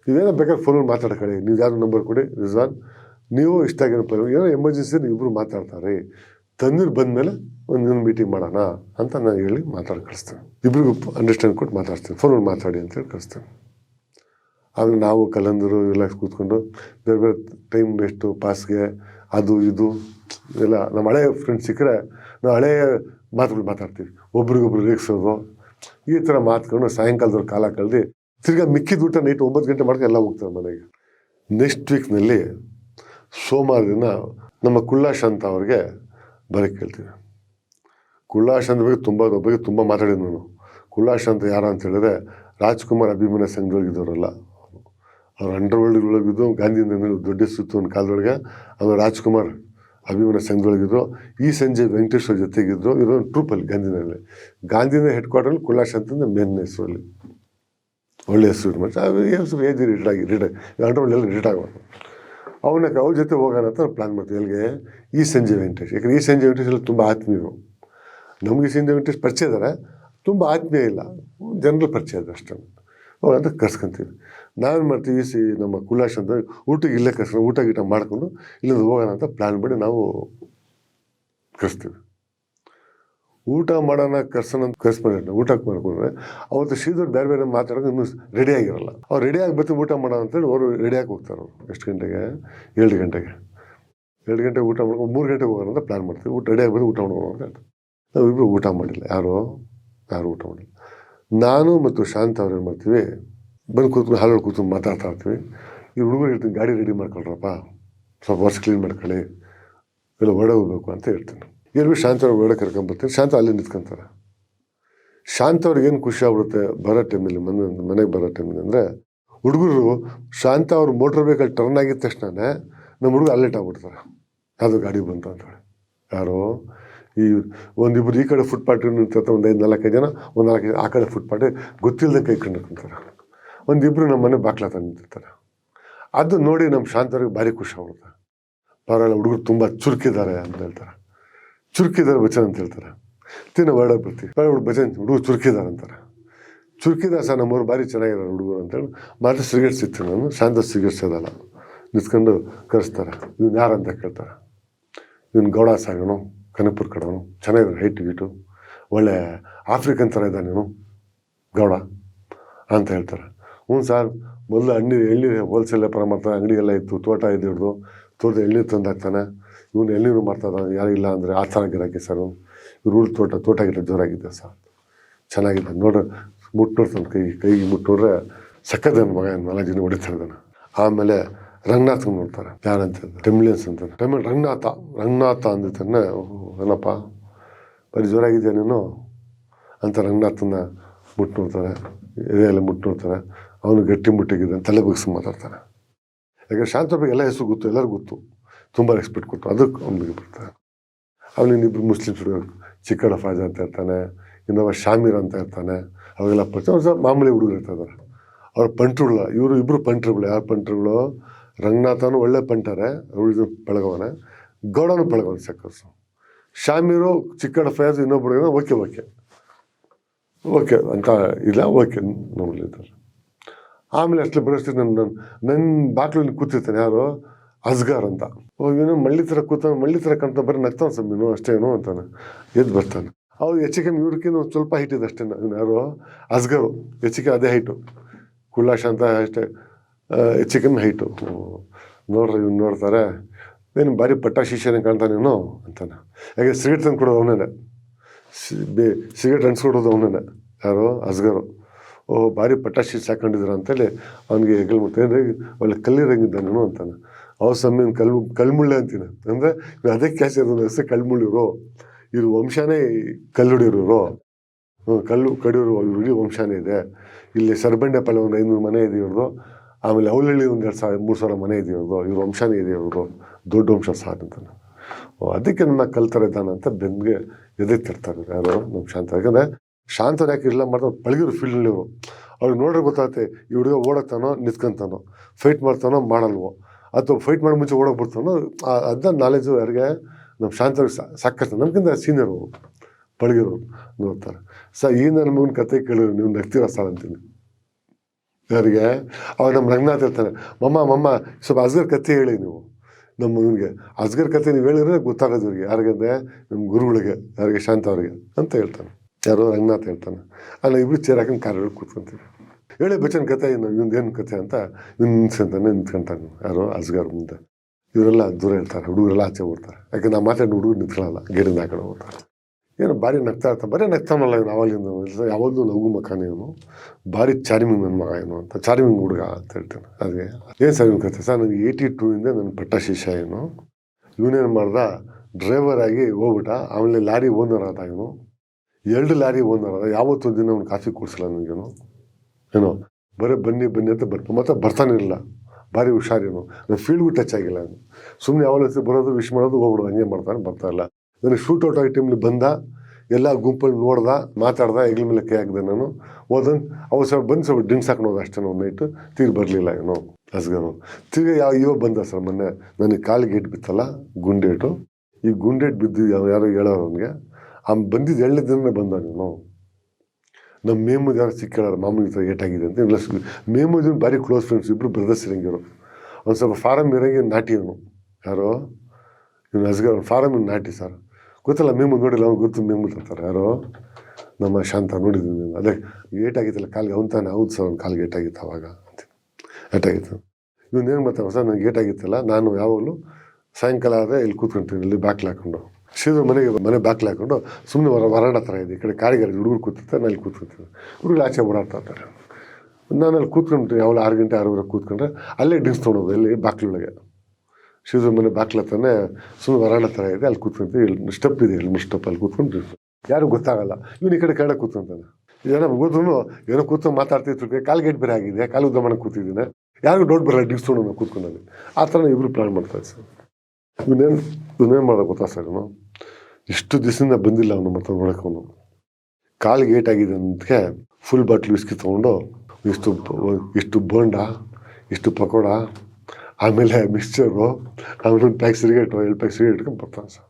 ನೀವೇನೋ ಬೇಕಾದ್ರೆ ಫೋನಲ್ಲಿ ಮಾತಾಡ್ಕೊಳ್ಳಿ ನೀವು ಯಾರು ನಂಬರ್ ಕೊಡಿ ರಿಜ್ವಾನ್ ನೀವು ಇಷ್ಟ ಆಗಿರೋ ಏನೋ ಎಮರ್ಜೆನ್ಸಿ ಇಬ್ಬರು ಮಾತಾಡ್ತಾರೆ. ತಂದಿರು ಬಂದಮೇಲೆ ಒಂದು ಮೀಟಿಂಗ್ ಮಾಡೋಣ ಅಂತ ನಾನು ಹೇಳಿ ಮಾತಾಡಿ ಕಳಿಸ್ತೇನೆ. ಇಬ್ಬರಿಗೂ ಅಂಡರ್ಸ್ಟ್ಯಾಂಡ್ ಕೊಟ್ಟು ಮಾತಾಡ್ತೀನಿ ಫೋನಲ್ಲಿ ಮಾತಾಡಿ ಅಂತೇಳಿ ಕಳಿಸ್ತೇನೆ. ಆಮೇಲೆ ನಾವು ಕಲಂದರು ಎಲ್ಲ ಕೂತ್ಕೊಂಡು ಬೇರೆ ಬೇರೆ ಟೈಮ್ ವೇಸ್ಟು ಪಾಸ್ಗೆ ಅದು ಇದು ಎಲ್ಲ ನಮ್ಮ ಹಳೆ ಫ್ರೆಂಡ್ಸ್ ಸಿಕ್ಕರೆ ನಾವು ಹಳೆಯ ಮಾತುಗಳು ಮಾತಾಡ್ತೀವಿ. ಒಬ್ರಿಗೊಬ್ರು ರೇಗಿಸೋದು, ಈ ಥರ ಮಾತುಕೊಂಡು ಸಾಯಂಕಾಲದವ್ರು ಕಾಲ ಕಳೆದು ತಿರ್ಗಾ ಮಿಕ್ಕಿದ ಊಟ ನೈಟ್ ಒಂಬತ್ತು ಗಂಟೆ ಮಾಡ್ಕೊಂಡು ಎಲ್ಲ ಹೋಗ್ತಾರೆ ಮನೆಗೆ. ನೆಕ್ಸ್ಟ್ ವೀಕ್ನಲ್ಲಿ ಸೋಮವಾರ ದಿನ ನಮ್ಮ ಕುಳ್ಳಾಶ್ ಅಂತ ಅವ್ರಿಗೆ ಬರೋಕ್ಕೆ ಕೇಳ್ತೀವಿ ಕುಳ್ಳಾಶ್ ಅಂತ ಬಗ್ಗೆ ತುಂಬ ಬಗ್ಗೆ ತುಂಬ ಮಾತಾಡಿದ್ದು ನಾನು. ಕುಳ್ಳಾಶ್ ಅಂತ ಯಾರು ಅಂತ ಹೇಳಿದ್ರೆ ರಾಜ್ಕುಮಾರ್ ಅಭಿಮಾನ ಸಂಘದೊಳಗಿದ್ದವರಲ್ಲ ಅವ್ರು. ಅಂಡರ್ ವರ್ಲ್ಡ್ಗಳೊಳಗಿದ್ದು ಗಾಂಧಿಯಿಂದ ದೊಡ್ಡ ಸುತ್ತು ಒಂದು ಕಾಲದೊಳಗೆ. ಅವರು ರಾಜ್ಕುಮಾರ್ ಅಭಿಮಾನ ಸಂಘದೊಳಗಿದ್ರು ಈ ಸಂಜೆ ವೆಂಕಟೇಶ್ವರ ಜೊತೆಗಿದ್ರು ಇರೋ ಟ್ರೂಪಲ್ಲಿ ಗಾಂಧಿನಲ್ಲಿ ಗಾಂಧಿನ ಹೆಡ್ ಕ್ವಾರ್ಟರ್ಲಿ ಕುಳ್ಳಾಶ್ ಅಂತಂದ್ರೆ ಮೇನ್ ಹೆಸರಲ್ಲಿ ಒಳ್ಳೆ ಹೆಸರು ಮಾಡಿ ಹೆಸರು ಏಜ್ ರಿಟೈರ್ ಆಗಿ ರಿಟೈರ್ ಅಂಡರ್ ವರ್ಲ್ಡ್ ಎಲ್ಲ ರಿಟೈರ್ ಆಗೋದು. ಅವನ ಅವ್ರ ಜೊತೆ ಹೋಗೋಣ ಅಂತ ಪ್ಲ್ಯಾನ್ ಮಾಡ್ತೀವಿ. ಎಲ್ಲಿಗೆ ಈ ಸಂಜೆ ವೆಂಕಟೇಶ್. ಯಾಕಂದರೆ ಈ ಸಂಜೆ ವೆಂಕಟೇಶ್ ಎಲ್ಲ ತುಂಬ ಆತ್ಮೀಯರು ನಮಗೆ ಈ ಸಂಜೆ ವೆಂಕಟೇಶ್ ಪರಿಚಯ ಇದ್ದಾರೆ ತುಂಬ ಆತ್ಮೀಯ ಇಲ್ಲ. ಜನರಲ್ ಪರಿಚಯ ಇದೆ ಅಷ್ಟೇ. ಅಂತ ಕರ್ಸ್ಕೊಂತೀವಿ. ನಾವೇನು ಮಾಡ್ತೀವಿ ಸಿ ನಮ್ಮ ಕುಲಾಶ್ ಅಂತ ಊಟಕ್ಕೆ ಇಲ್ಲೇ ಕರ್ಸ್ಕೊಂಡು ಊಟ ಗೀಟ ಮಾಡಿಕೊಂಡು ಇಲ್ಲಿಂದ ಹೋಗೋಣ ಅಂತ ಪ್ಲ್ಯಾನ್ ಮಾಡಿ ನಾವು ಕರೆಸ್ತೀವಿ. ಊಟ ಮಾಡೋಣ, ಕರ್ಸೋಣ ಕರ್ಸ್ಬಿಟ್ಟು ಊಟಕ್ಕೆ ಮಾಡ್ಕೊಂಡ್ರೆ, ಅವತ್ತು ಶ್ರೀಧರ್ ಬೇರೆ ಬೇರೆ ಮಾತಾಡೋಕೆ ಇನ್ನೂ ರೆಡಿ ಆಗಿರಲ್ಲ. ಅವ್ರು ರೆಡಿ ಆಗಿ ಬರ್ತೀವಿ ಊಟ ಮಾಡೋಣ ಅಂತೇಳಿ ಅವರು ರೆಡಿಯಾಗಿ ಹೋಗ್ತಾರೆ ಅವರು. ಎಷ್ಟು ಗಂಟೆಗೆ? ಎರಡು ಗಂಟೆಗೆ. ಎರಡು ಗಂಟೆಗೆ ಊಟ ಮಾಡ್ಕೊಂಡು ಮೂರು ಗಂಟೆಗೆ ಹೋಗೋಣ ಅಂತ ಪ್ಲ್ಯಾನ್ ಮಾಡ್ತೀವಿ. ಊಟ ರೆಡಿ ಆಗಿಬಿಟ್ಟು ಊಟ ಮಾಡ್ಕೊಂಡು ಅಂತ ನಾವಿಬ್ಬರು ಊಟ ಮಾಡಿಲ್ಲ. ಯಾರು? ಯಾರು ಊಟ ಮಾಡಿಲ್ಲ. ನಾನು ಮತ್ತು ಶಾಂತ ಅವ್ರು ಏನು ಮಾಡ್ತೀವಿ? ಬಂದು ಕೂತ್ಕೊಂಡು ಹಾಲಲ್ಲಿ ಕೂತ್ಕೊಂಡು ಮಾತಾಡ್ತಾ ಇರ್ತೀವಿ. ಈ ಹುಡುಗರು ಹೇಳ್ತೀನಿ, ಗಾಡಿ ರೆಡಿ ಮಾಡ್ಕೊಳ್ರಪ್ಪ. ಸ್ವಲ್ಪ ವರ್ಷ ಕ್ಲೀನ್ ಮಾಡ್ಕೊಳ್ಳಿ. ಇಲ್ಲ ಹೊರಡೆ ಹೋಗ್ಬೇಕು ಅಂತ ಹೇಳ್ತೀನಿ. ಏನು ಶಾಂತ ಅವ್ರು ಹೊರಡೆ ಕರ್ಕೊಂಬರ್ತೀನಿ ಶಾಂತ ಅಲ್ಲಿ ನಿಂತ್ಕೊಂತಾರೆ. ಶಾಂತ ಅವ್ರಿಗೆ ಏನು ಖುಷಿ ಆಗ್ಬಿಡುತ್ತೆ ಬರೋ ಟೈಮಲ್ಲಿ ಮನೆ ಮನೆಗೆ ಬರೋ ಟೈಮಲ್ಲಿ ಅಂದರೆ ಹುಡುಗರು ಶಾಂತ ಅವ್ರು ಮೋಟ್ರ್ ವೆಹಿಕಲ್ ಟರ್ನ್ ಆಗಿದ ತಕ್ಷಣನೇ ನಮ್ಮ ಹುಡುಗ ಅಲ್ಲೇಟ್ ಆಗ್ಬಿಡ್ತಾರೆ. ಅದು ಗಾಡಿ ಬಂತು ಅಂತೇಳಿ ಯಾರೋ? ಈ ಒಂದಿಬ್ಬರು ಈ ಕಡೆ ಫುಟ್ಪಾಟ್ ನಿಂತಿರ್ತಾರೆ ಒಂದು ಐದು ನಾಲ್ಕೈದು ಜನ, ಒಂದು ನಾಲ್ಕು ಜನ ಆ ಕಡೆ ಫುಟ್ಪಾಟ್ ಗೊತ್ತಿಲ್ಲದೆ ಕೈ ಕಂಡುಕೊಂತಾರೆ ಒಂದಿಬ್ಬರು ನಮ್ಮ ಮನೆ ಬಾಕ್ಲ ನಿಂತಿರ್ತಾರೆ. ಅದು ನೋಡಿ ನಮ್ಮ ಶಾಂತವ್ರಿಗೆ ಭಾರಿ ಖುಷಿ ಆಗ್ಬಿಡುತ್ತೆ. ಪರವಾಗಿಲ್ಲ, ಹುಡುಗರು ತುಂಬ ಚುರುಕಿದ್ದಾರೆ ಅಂತ ಹೇಳ್ತಾರೆ. ಚುರುಕಿದ್ದಾರೆ ಬಚನ್ ಅಂತ ಹೇಳ್ತಾರೆ. ತಿನ್ನ ಹೊರಡ ಬರ್ತಿ ಹುಡುಗ ಬಚನ್ ಹುಡುಗ ಚುರುಕಿದಾರ ಅಂತಾರೆ. ಚುರುಕಿದಾರ ಸರ್ ನಮ್ಮವ್ರು ಭಾರಿ ಚೆನ್ನಾಗಿರೋ ಹುಡುಗರು ಅಂತೇಳಿ ಮಾತ್ರ ಸಿಗರೇಟ್ ಸಿಗ್ತೀನಿ ನಾನು ಶಾಂತ ಸಿಗರೇಟ್ ಸೇದಲ್ಲ ನಿಂತ್ಕೊಂಡು ಕರೆಸ್ತಾರೆ. ಇವ್ನು ಯಾರು ಅಂತ ಕೇಳ್ತಾರೆ. ಇವ್ನು ಗೌಡ ಸಾಗಣು, ಕನಕಪುರ ಕಡವನು ಚೆನ್ನಾಗಿದ್ದಾನೆ ಹೈಟ್ ಗೀಟು ಒಳ್ಳೆ ಆಫ್ರಿಕನ್ ಥರ ಇದ್ದಾನೆ ನೀನು ಗೌಡ ಅಂತ ಹೇಳ್ತಾರೆ. ಹ್ಞೂ ಸರ್, ಮೊದಲು ಹಣ್ಣಿ ಎಳ್ನೀರು ಹೋಲ್ಸೇಲ್ ವ್ಯಾಪಾರ ಮಾಡ್ತಾನೆ ಎಲ್ಲ ಇತ್ತು, ತೋಟ ಇದೆ ಹಿಡ್ದು ತೋಟದ ಎಳ್ನೀರು ತಂದು ಹಾಕ್ತಾನೆ ಇವನು ಎಳ್ನೀರು ಮಾಡ್ತಾರ ಯಾರು ಇಲ್ಲ ಅಂದರೆ ಆ ಥರ ಗಿರಾಕಿ ಸರ್. ಇವ್ರು ಊರು ತೋಟ ತೋಟ ಗಿಡ ಜೋರಾಗಿದೆ ಸರ್. ಚೆನ್ನಾಗಿದೆ. ನೋಡ್ರಿ ಮುಟ್ಟು ನೋಡ್ತಾನೆ ಕೈ ಕೈಗೆ ಮುಟ್ಟು ನೋಡ್ರೆ ಸಕ್ಕದ ಮಗ ನಾಲ್ಕು ಜನ ಹೊಡಿತಾ ಆಮೇಲೆ ರಂಗನಾಥ್ ನೋಡ್ತಾರೆ. ಯಾರಂತ ಟೆಮ್ಲಿಯನ್ಸ್ ಅಂತ. ಟೆಮಿಲ್ ರಂಗನಾಥ ರಂಗನಾಥ ಅಂದಿದ್ದಾನೆ ಏನಪ್ಪ, ಬರೀ ಜೋರಾಗಿದೆಯಾ ನೀನು? ಅಂತ ರಂಗನಾಥನ ಮುಟ್ಟು ನೋಡ್ತಾರೆ ಎದೆಯೆಲ್ಲ ಮುಟ್ಟು ನೋಡ್ತಾರೆ ಅವನು ಗಟ್ಟಿ ಮುಟ್ಟಿಗಿದ್ದಾನೆ ತಲೆ ಬಗ್ಸಿ ಮಾತಾಡ್ತಾನೆ. ಯಾಕಂದರೆ ಶಾಂತಪ್ಪಿಗೆ ಎಲ್ಲ ಹೆಸರು ಗೊತ್ತು, ಎಲ್ಲರಿಗೂ ಗೊತ್ತು. ತುಂಬ ರೆಸ್ಪೆಕ್ಟ್ ಕೊಟ್ಟು ಅದಕ್ಕೆ ಅವನಿಗೆ ಬರ್ತಾರೆ. ಅವನು ಇನ್ನಿಬ್ರು ಮುಸ್ಲಿಮ್ಸ್ ಚಿಕ್ಕಡ ಫಾಜ ಅಂತ ಇರ್ತಾನೆ, ಇನ್ನೊಬ್ಬ ಶಾಮೀರ್ ಅಂತ ಇರ್ತಾನೆ, ಅವಾಗೆಲ್ಲ ಪರಿಚಯ ಅವ್ರು ಸ್ವಲ್ಪ ಮಾಮೂಲಿ ಹುಡುಗರು ಇರ್ತಾರೆ ಅವ್ರ ಪಂಟ್ರುಗಳ, ಇವರು ಇಬ್ಬರು ಪಂಟ್ರುಗಳು, ಯಾರು ಪಂಟ್ರುಗಳು? ರಂಗನಾಥನು ಒಳ್ಳೆ ಪಂಟರೆ ಉಳಿದು ಬೆಳಗವನೆ ಗೌಡನು ಬೆಳಗವನ ಸಕ್ಕಸು ಶಾಮೀರು ಚಿಕ್ಕಡ ಫಯಾಜ್ ಇನ್ನೊಬ್ಬರು ಓಕೆ ಓಕೆ. ಓಕೆ ಅಂತ ಇಲ್ಲ, ಓಕೆ ನೋಡಲಿದ್ದಾರೆ ಆಮೇಲೆ ಅಷ್ಟೇ ಬರೋಷ್ಟು ನನ್ನ ನನ್ನ ನನ್ನ ಬಾಕ್ಲಲ್ಲಿ ಕೂತಿರ್ತಾನೆ ಯಾರು? ಅಸ್ಗಾರ್ ಅಂತ. ಇವನು ಮಳ್ಳಿ ಥರ ಕೂತ, ಮಳ್ಳಿ ಥರ ಕಾಣ್ತಾ ಬರೀ ನಗ್ತಾನೆ ನೀನು ಅಷ್ಟೇನು ಅಂತಾನೆ. ಎದ್ದು ಬರ್ತಾನೆ. ಅವ್ರು ಹೆಚ್ಚು ಕಮ್ಮಿ ಇವ್ರಿಗಿಂತ ಒಂದು ಸ್ವಲ್ಪ ಹೈಟ್ ಇದೆ ಅಷ್ಟೇ ಇವನು ಯಾರು? ಅಸ್ಗರು ಹೆಚ್ಚಿಗೆ ಅದೇ ಹೈಟು ಕುಳ್ಳಾಶ ಅಂತ ಅಷ್ಟೇ ಹೆಚ್ಚಿಗೆ ಹೈಟು ನೋಡ್ರಿ ಇವ್ನು ನೋಡ್ತಾರೆ. ಏನು ಭಾರಿ ಪಟ್ಟ ಕಾಣ್ತಾನೆ ಇವನು ಅಂತಾನೆ. ಯಾಕೆ ಸಿಗರೇಟ್ ತಂದು ಕೊಡೋದು ಅವನೇ ಬೇ, ಸಿಗರೇಟ್ ಅನ್ಸ್ಕೊಡೋದು ಅವನೇ ಯಾರು? ಅಸ್ಗರು ಓ, ಭಾರಿ ಪಟಾಶಿ ಹಾಕೊಂಡಿದ್ರು ಅಂತೇಳಿ ಅವನಿಗೆ ಹೆಗಲ್ ಮುಟ್ಟೆ ಒಳ್ಳೆ ಕಲ್ಲಿರಂಗಿದ್ದಾನು ಅಂತಾನೆ. ಅವ ಸಮಯ ಕಲ್ ಕಲ್ಮುಳ್ಳೆ ಅಂತೀನಿ ಅಂದರೆ ಅದಕ್ಕೆ ಇರೋದು ಹೆಸರು ಕಲ್ಮುಳ್ಳಿರು, ಇವ್ರ ವಂಶನೇ ಕಲ್ಲುಡಿರೋರು. ಕಲ್ಲು ಕಡಿಯೋರು ಇವ್ರ ಇಡೀ ವಂಶನೇ ಇದೆ. ಇಲ್ಲಿ ಸರ್ಬಂಡೆಪಾಳ್ಯ ಒಂದು ಐನೂರು ಮನೆ ಇದೆ ಇವ್ರದ್ದು ಆಮೇಲೆ ಅವಲಹಳ್ಳಿ ಒಂದು ಎರಡು ಸಾವಿರ, ಮೂರು ಸಾವಿರ ಮನೆ ಇದೆ ಇವ್ರದ್ದು ಇವ್ರ ವಂಶನೇ ಇದೆ ಇವ್ರದ್ದು ದೊಡ್ಡ ವಂಶ ಸಾರ್ ಅಂತಾನೆ ಓ, ಅದಕ್ಕೆ ನನ್ನ ಕಲ್ತಾರೆ ಇದ್ದಾನೆ ಅಂತ ಬೆನ್ಗೆ ಎದೆ ತರ್ತಾರೆ ಯಾರು ನಮ್ಮ ಶಾಂತ. ಯಾಕಂದರೆ ಶಾಂತರು ಯಾಕೆ ಇಲ್ಲ ಮಾಡ್ತಾರೆ ಪಳಗಿರೋ ಫೀಲ್ಡ್ನಲ್ಲಿ ಅವ್ರಿಗೆ ನೋಡ್ರೆ ಗೊತ್ತಾಗುತ್ತೆ ಹುಡುಗ ಓಡಕ್ತಾನೋ ನಿಂತ್ಕೊಂತಾನೋ ಫೈಟ್ ಮಾಡ್ತಾನೋ ಮಾಡಲ್ವೋ. ಅಥವಾ ಫೈಟ್ ಮಾಡೋ ಮುಂಚೆ ಓಡೋಗಿ ಬಿಡ್ತಾನೋ ಅದ ನಾಲೆಜು ಯಾರಿಗೆ ನಮ್ಮ ಶಾಂತವ್ರಿಗೆ ಸಾಕಷ್ಟು, ನಮ್ಗಿಂತ ಅವರು ಪಳಗಿರೋರು ನೋಡ್ತಾರೆ. ಸ, ಈ ನನ್ನ ಮಗನ ಕತೆ ಕೇಳಿದ್ರು ನೀವು ನಗ್ತೀರ ಸರ್ ಅಂತೀನಿ. ಯಾರಿಗೆ? ಅವಾಗ ನಮ್ಮ ರಂಗನಾಥ್ ಇರ್ತಾನೆ, ಮಮ್ಮ ಮಮ್ಮ, ಸ್ವಲ್ಪ ಅಸ್ಗರ್ ಕತೆ ಹೇಳಿ ನೀವು. ನಮ್ಮ ಮಗನಿಗೆ ಅಸ್ಗರ್ ಕತೆ ನೀವು ಹೇಳಿದ್ರೆ ಗೊತ್ತಾಗೋದು ಇವ್ರಿಗೆ. ಯಾರಿಗಂದ್ರೆ ನಮ್ಮ ಗುರುಗಳಿಗೆ, ಯಾರಿಗೆ, ಶಾಂತ ಅವ್ರಿಗೆ ಅಂತ ಹೇಳ್ತಾನೆ. ಯಾರೋ ರಂಗನಾಥ್ ಹೇಳ್ತಾನೆ. ಅಲ್ಲ, ಇಬ್ರು ಚೇರ್ ಹಾಕೊಂಡು ಕಾರ್ ಕೂತ್ಕೊಂತೀವಿ. ಹೇಳಿ ಬಚ್ಚನ್ ಕತೆ ಏನು ಏನು ಕತೆ ಅಂತ ನಿಂತ್ಕೊಂತಾನೆ ನಿಂತ್ಕೊಂತಾನೆ ಯಾರೋ ಅಸ್ಗರ್ ಮುಂದೆ. ಇವರೆಲ್ಲ ದೂರ ಹೇಳ್ತಾರೆ ಹುಡುಗರೆಲ್ಲ ಆಚೆ ಹೋಗ್ತಾರೆ. ಯಾಕೆ ನಾ ಮಾತಾಡಿ ಹುಡುಗರು ನಿಂತ್ಕೊಳ್ಳಲ್ಲ ಗೇಡಿಂದ ಆ ಕಡೆ ಹೋಗ್ತಾರೆ. ಏನು ಭಾರಿ ನಗ್ತಾ ಇರ್ತಾನೆ ಬರೀ ನಗ್ತಾನಲ್ಲ ಇವನು ಅವಾಗಿಂದ ಯಾವಾಗಲೂ ನಗು ಮಕಾನೆ ಇವನು ಭಾರಿ ಚಾರಿಮಿಂಗ್ ನನ್ನ ಮಗ ಏನು ಅಂತ, ಚಾರ್ಮಿಂಗ್ ಹುಡುಗ ಅಂತ ಹೇಳ್ತಾನೆ. ಅದೇ ಏನು ಸರ್ ಇವ್ನ ಕತೆ? ಸರ್, ನನಗೆ ಏಯ್ಟಿ ಟೂಯಿಂದ ನನ್ನ ಪಟ್ಟ ಶಿಷ್ಯ ಏನು. ಇವನೇನು ಮಾಡ್ದ? ಡ್ರೈವರ್ ಆಗಿ ಹೋಗ್ಬಿಟ್ಟ. ಆಮೇಲೆ ಲಾರಿ ಓನರ್ ಆದ ಎರಡು ಲಾರಿ ಓನರ್ ಆದ. ಯಾವತ್ತೊಂದು ದಿನ ಅವ್ನು ಕಾಫಿ ಕೊಡಿಸಲ್ಲ ನನಗೇನು. ಏನೋ, ಬರೀ ಬನ್ನಿ ಬನ್ನಿ ಅಂತ ಬರ್ತಾ ಮತ್ತೆ ಬರ್ತಾನೆ ಇಲ್ಲ ಭಾರಿ ಹುಷಾರೇನು ನನ್ನ ಫೀಲ್ಡ್ಗೂ ಟಚ್ ಆಗಿಲ್ಲ ಅವನು. ಸುಮ್ಮನೆ ಯಾವಾಗ ಬರೋದು ವಿಶ್ ಮಾಡೋದು, ಹೋಗ್ಬಿಡೋದು, ಹಂಗೆ ಮಾಡ್ತಾನೆ, ಬರ್ತಾ ಇಲ್ಲ. ನನಗೆ ಶೂಟ್ ಔಟ್ ಆಗಿ ಟೀಮ್ಲಿ ಬಂದ, ಎಲ್ಲ ಗುಂಪಲ್ಲಿ ನೋಡ್ದ, ಮಾತಾಡ್ದ, ಹೆಗ್ಲ ಮೇಲೆ ಕೈ ಹಾಕಿದೆ ನಾನು. ಹೋದಂಗೆ ಅವ್ರು ಸ್ವಲ್ಪ ಬಂದು ಸ್ವಲ್ಪ ಡ್ರಿಂಕ್ಸ್ ಹಾಕೊಂಡು ಅಷ್ಟೇ ಒಂದು ನೈಟು ತಿರ್ಗಿ ಬರಲಿಲ್ಲ ಏನೋ ಅಸ್ಗರು ತಿರ್ಗಿ ಯಾವ, ಇವಾಗ ಬಂದ ಸರ್ ಮೊನ್ನೆ. ನನಗೆ ಕಾಲಿಗೆ ಗೇಟ್ ಬಿತ್ತಲ್ಲ, ಗುಂಡೇಟು. ಈ ಗುಂಡೇಟ್ ಬಿದ್ದು ಯಾರೋ ಹೇಳೋರು ಅವನಿಗೆ. ಅವ್ನು ಬಂದಿದ್ದು ಎರಡನೇ ದಿನನೇ ಬಂದ ನೀನು ನಮ್ಮ ಮೇಮುದ್ ಯಾರು ಸಿಕ್ಕೇಳಾರ ಮಾಮೂಲಿ ಥರ ಏಟಾಗಿದೆ ಅಂತ ಇಲ್ಲ ಮೇಮುದಿನ ಭಾರಿ ಕ್ಲೋಸ್ ಫ್ರೆಂಡ್ಸ್ ಇಬ್ಬರು ಬ್ರದರ್ಸ್ ಇರಂಗಿರು ಒಂದು ಸ್ವಲ್ಪ ಫಾರಮ್ ಇರಂಗೆ ನಾಟಿ ಅವನು ಯಾರೋ? ಇವನು ಅಸ್ಗರ್ ಫಾರಮ್ ನಾಟಿ ಸರ್. ಗೊತ್ತಲ್ಲ ಮೇಮು ನೋಡಿಲ್ಲ, ಅವ್ನು ಗೊತ್ತು ಮೇಮು ಅಂತಾರೆ. ಯಾರೋ? ನಮ್ಮ ಶಾಂತ ನೋಡಿದ್ದೀನಿ ನೀನು ಅದೇ ಏಟಾಗಿತ್ತಲ್ಲ ಕಾಲಿಗೆ ಅವ್ನು ತಾನೆ. ಹೌದು ಸರ್, ಅವ್ನು ಕಾಲಿಗೆ ಏಟಾಗಿತ್ತು ಅವಾಗ ಅಂತ. ಏಟಾಗಿತ್ತು ಇವನು ಏನು ಮಾಡ್ತಾನೆ ಸರ್ ನನಗೆ ಏಟಾಗಿತ್ತಲ್ಲ ನಾನು ಯಾವಾಗಲೂ ಸಾಯಂಕಾಲ ಆದರೆ ಇಲ್ಲಿ ಕೂತ್ಕೊಂತೀನಿ, ಇಲ್ಲಿ ಬಾಕ್ಲು ಹಾಕೊಂಡು. ಶ್ರೀಧರ್ ಮನೆಗೆ ಮನೆ ಬಾಕ್ಲು ಹಾಕೊಂಡು ಸುಮ್ಮನೆ ಹೊರ ಹೊರಾಡ ಥರ ಇದೆ. ಈ ಕಡೆ ಕಾರಿಗಾರಿ ಹುಡುಗರು ಕೂತಿರ್ತಾರೆ ಇಲ್ಲಿ ಕೂತ್ಕೊತೀನಿ ಹುಡುಗರು ಆಚೆ ಓಡಾಡ್ತಾ ಇರ್ತಾರೆ. ನಾನು ಅಲ್ಲಿ ಕೂತ್ಕೊಂಡು ಯಾವಾಗ ಆರು ಗಂಟೆ, ಆರೂವರೆ ಕೂತ್ಕೊಂಡ್ರೆ ಅಲ್ಲೇ ಡ್ರಿಂಕ್ಸ್ ತೊಗೊಳೋದು ಇಲ್ಲಿ ಬಾಕ್ಲೊಳಗೆ ಶ್ರೀಧರ್ ಮನೆ ಬಾಕ್ಲ ಹತ್ರನೇ ಸುಮ್ಮನೆ ಹೊರಾಡ ಹತ್ರ ಇದೆ, ಅಲ್ಲಿ ಕೂತ್ಕೊಂತೀವಿ ಇಲ್ಲಿ ಸ್ಟೆಪ್ ಇದೆ, ಇಲ್ಲಿ ಸ್ಟೆಪ್ ಅಲ್ಲಿ ಕೂತ್ಕೊಂಡು ಡ್ರಿಂಕ್ಸ್ ಯಾರು ಗೊತ್ತಾಗಲ್ಲ. ಇವನು ಈ ಕಡೆ ಕಡೆ ಕೂತ್ಕೊಂತಾನೆ. ಏನೋ ಗೊತ್ತೂ ಏನೋ ಕೂತ್ಕೊಂಡು ಮಾತಾಡ್ತಿರ್ತೀವಿ ಕಾಲು ಗೇಟ್ ಬೇರೆ ಆಗಿದೆ, ಕಾಲು ಉದ್ದ ಮಾಡಕ್ಕೆ ಕೂತಿದ್ದೀನಿ. ಯಾರಿಗೂ ಡೌಟ್ ಬರಲ್ಲ ಡ್ರಿಂಕ್ಸ್ ತೊಗೊಂಡು ಕೂತ್ಕೊಂಡಲ್ಲಿ ಆ ಥರ ಇಬ್ಬರು ಪ್ಲಾನ್ ಮಾಡ್ತಾರೆ ಸರ್ ಇವನೇನು ಇವನೇನು ಮಾಡೋದು ಗೊತ್ತಾ ಸರ್ ಇವನು? ಇಷ್ಟು ದಿವಸದಿಂದ ಬಂದಿಲ್ಲ ಅವನು ಮತ್ತೆ ನೋಡಕ್ಕೆ ಅವನು. ಗೇಟ್ ಆಗಿದೆ ಅಂತಕ್ಕೆ ಫುಲ್ ಬಾಟ್ಲು ವಿಸ್ಕಿ ತೊಗೊಂಡು ಇಷ್ಟು ಇಷ್ಟು ಬೋಂಡ ಇಷ್ಟು ಪಕೋಡ, ಆಮೇಲೆ ಮಿಕ್ಸ್ಚರು ಆಮೇಲೆ ಒಂದು ಪ್ಯಾಕ್ ಸಿಗರೇಟು ಎರಡು ಪ್ಯಾಕ್ ಸಿಗರೇಟ್ ಇಟ್ಕೊಂಡು ಬರ್ತಾನೆ ಸರ್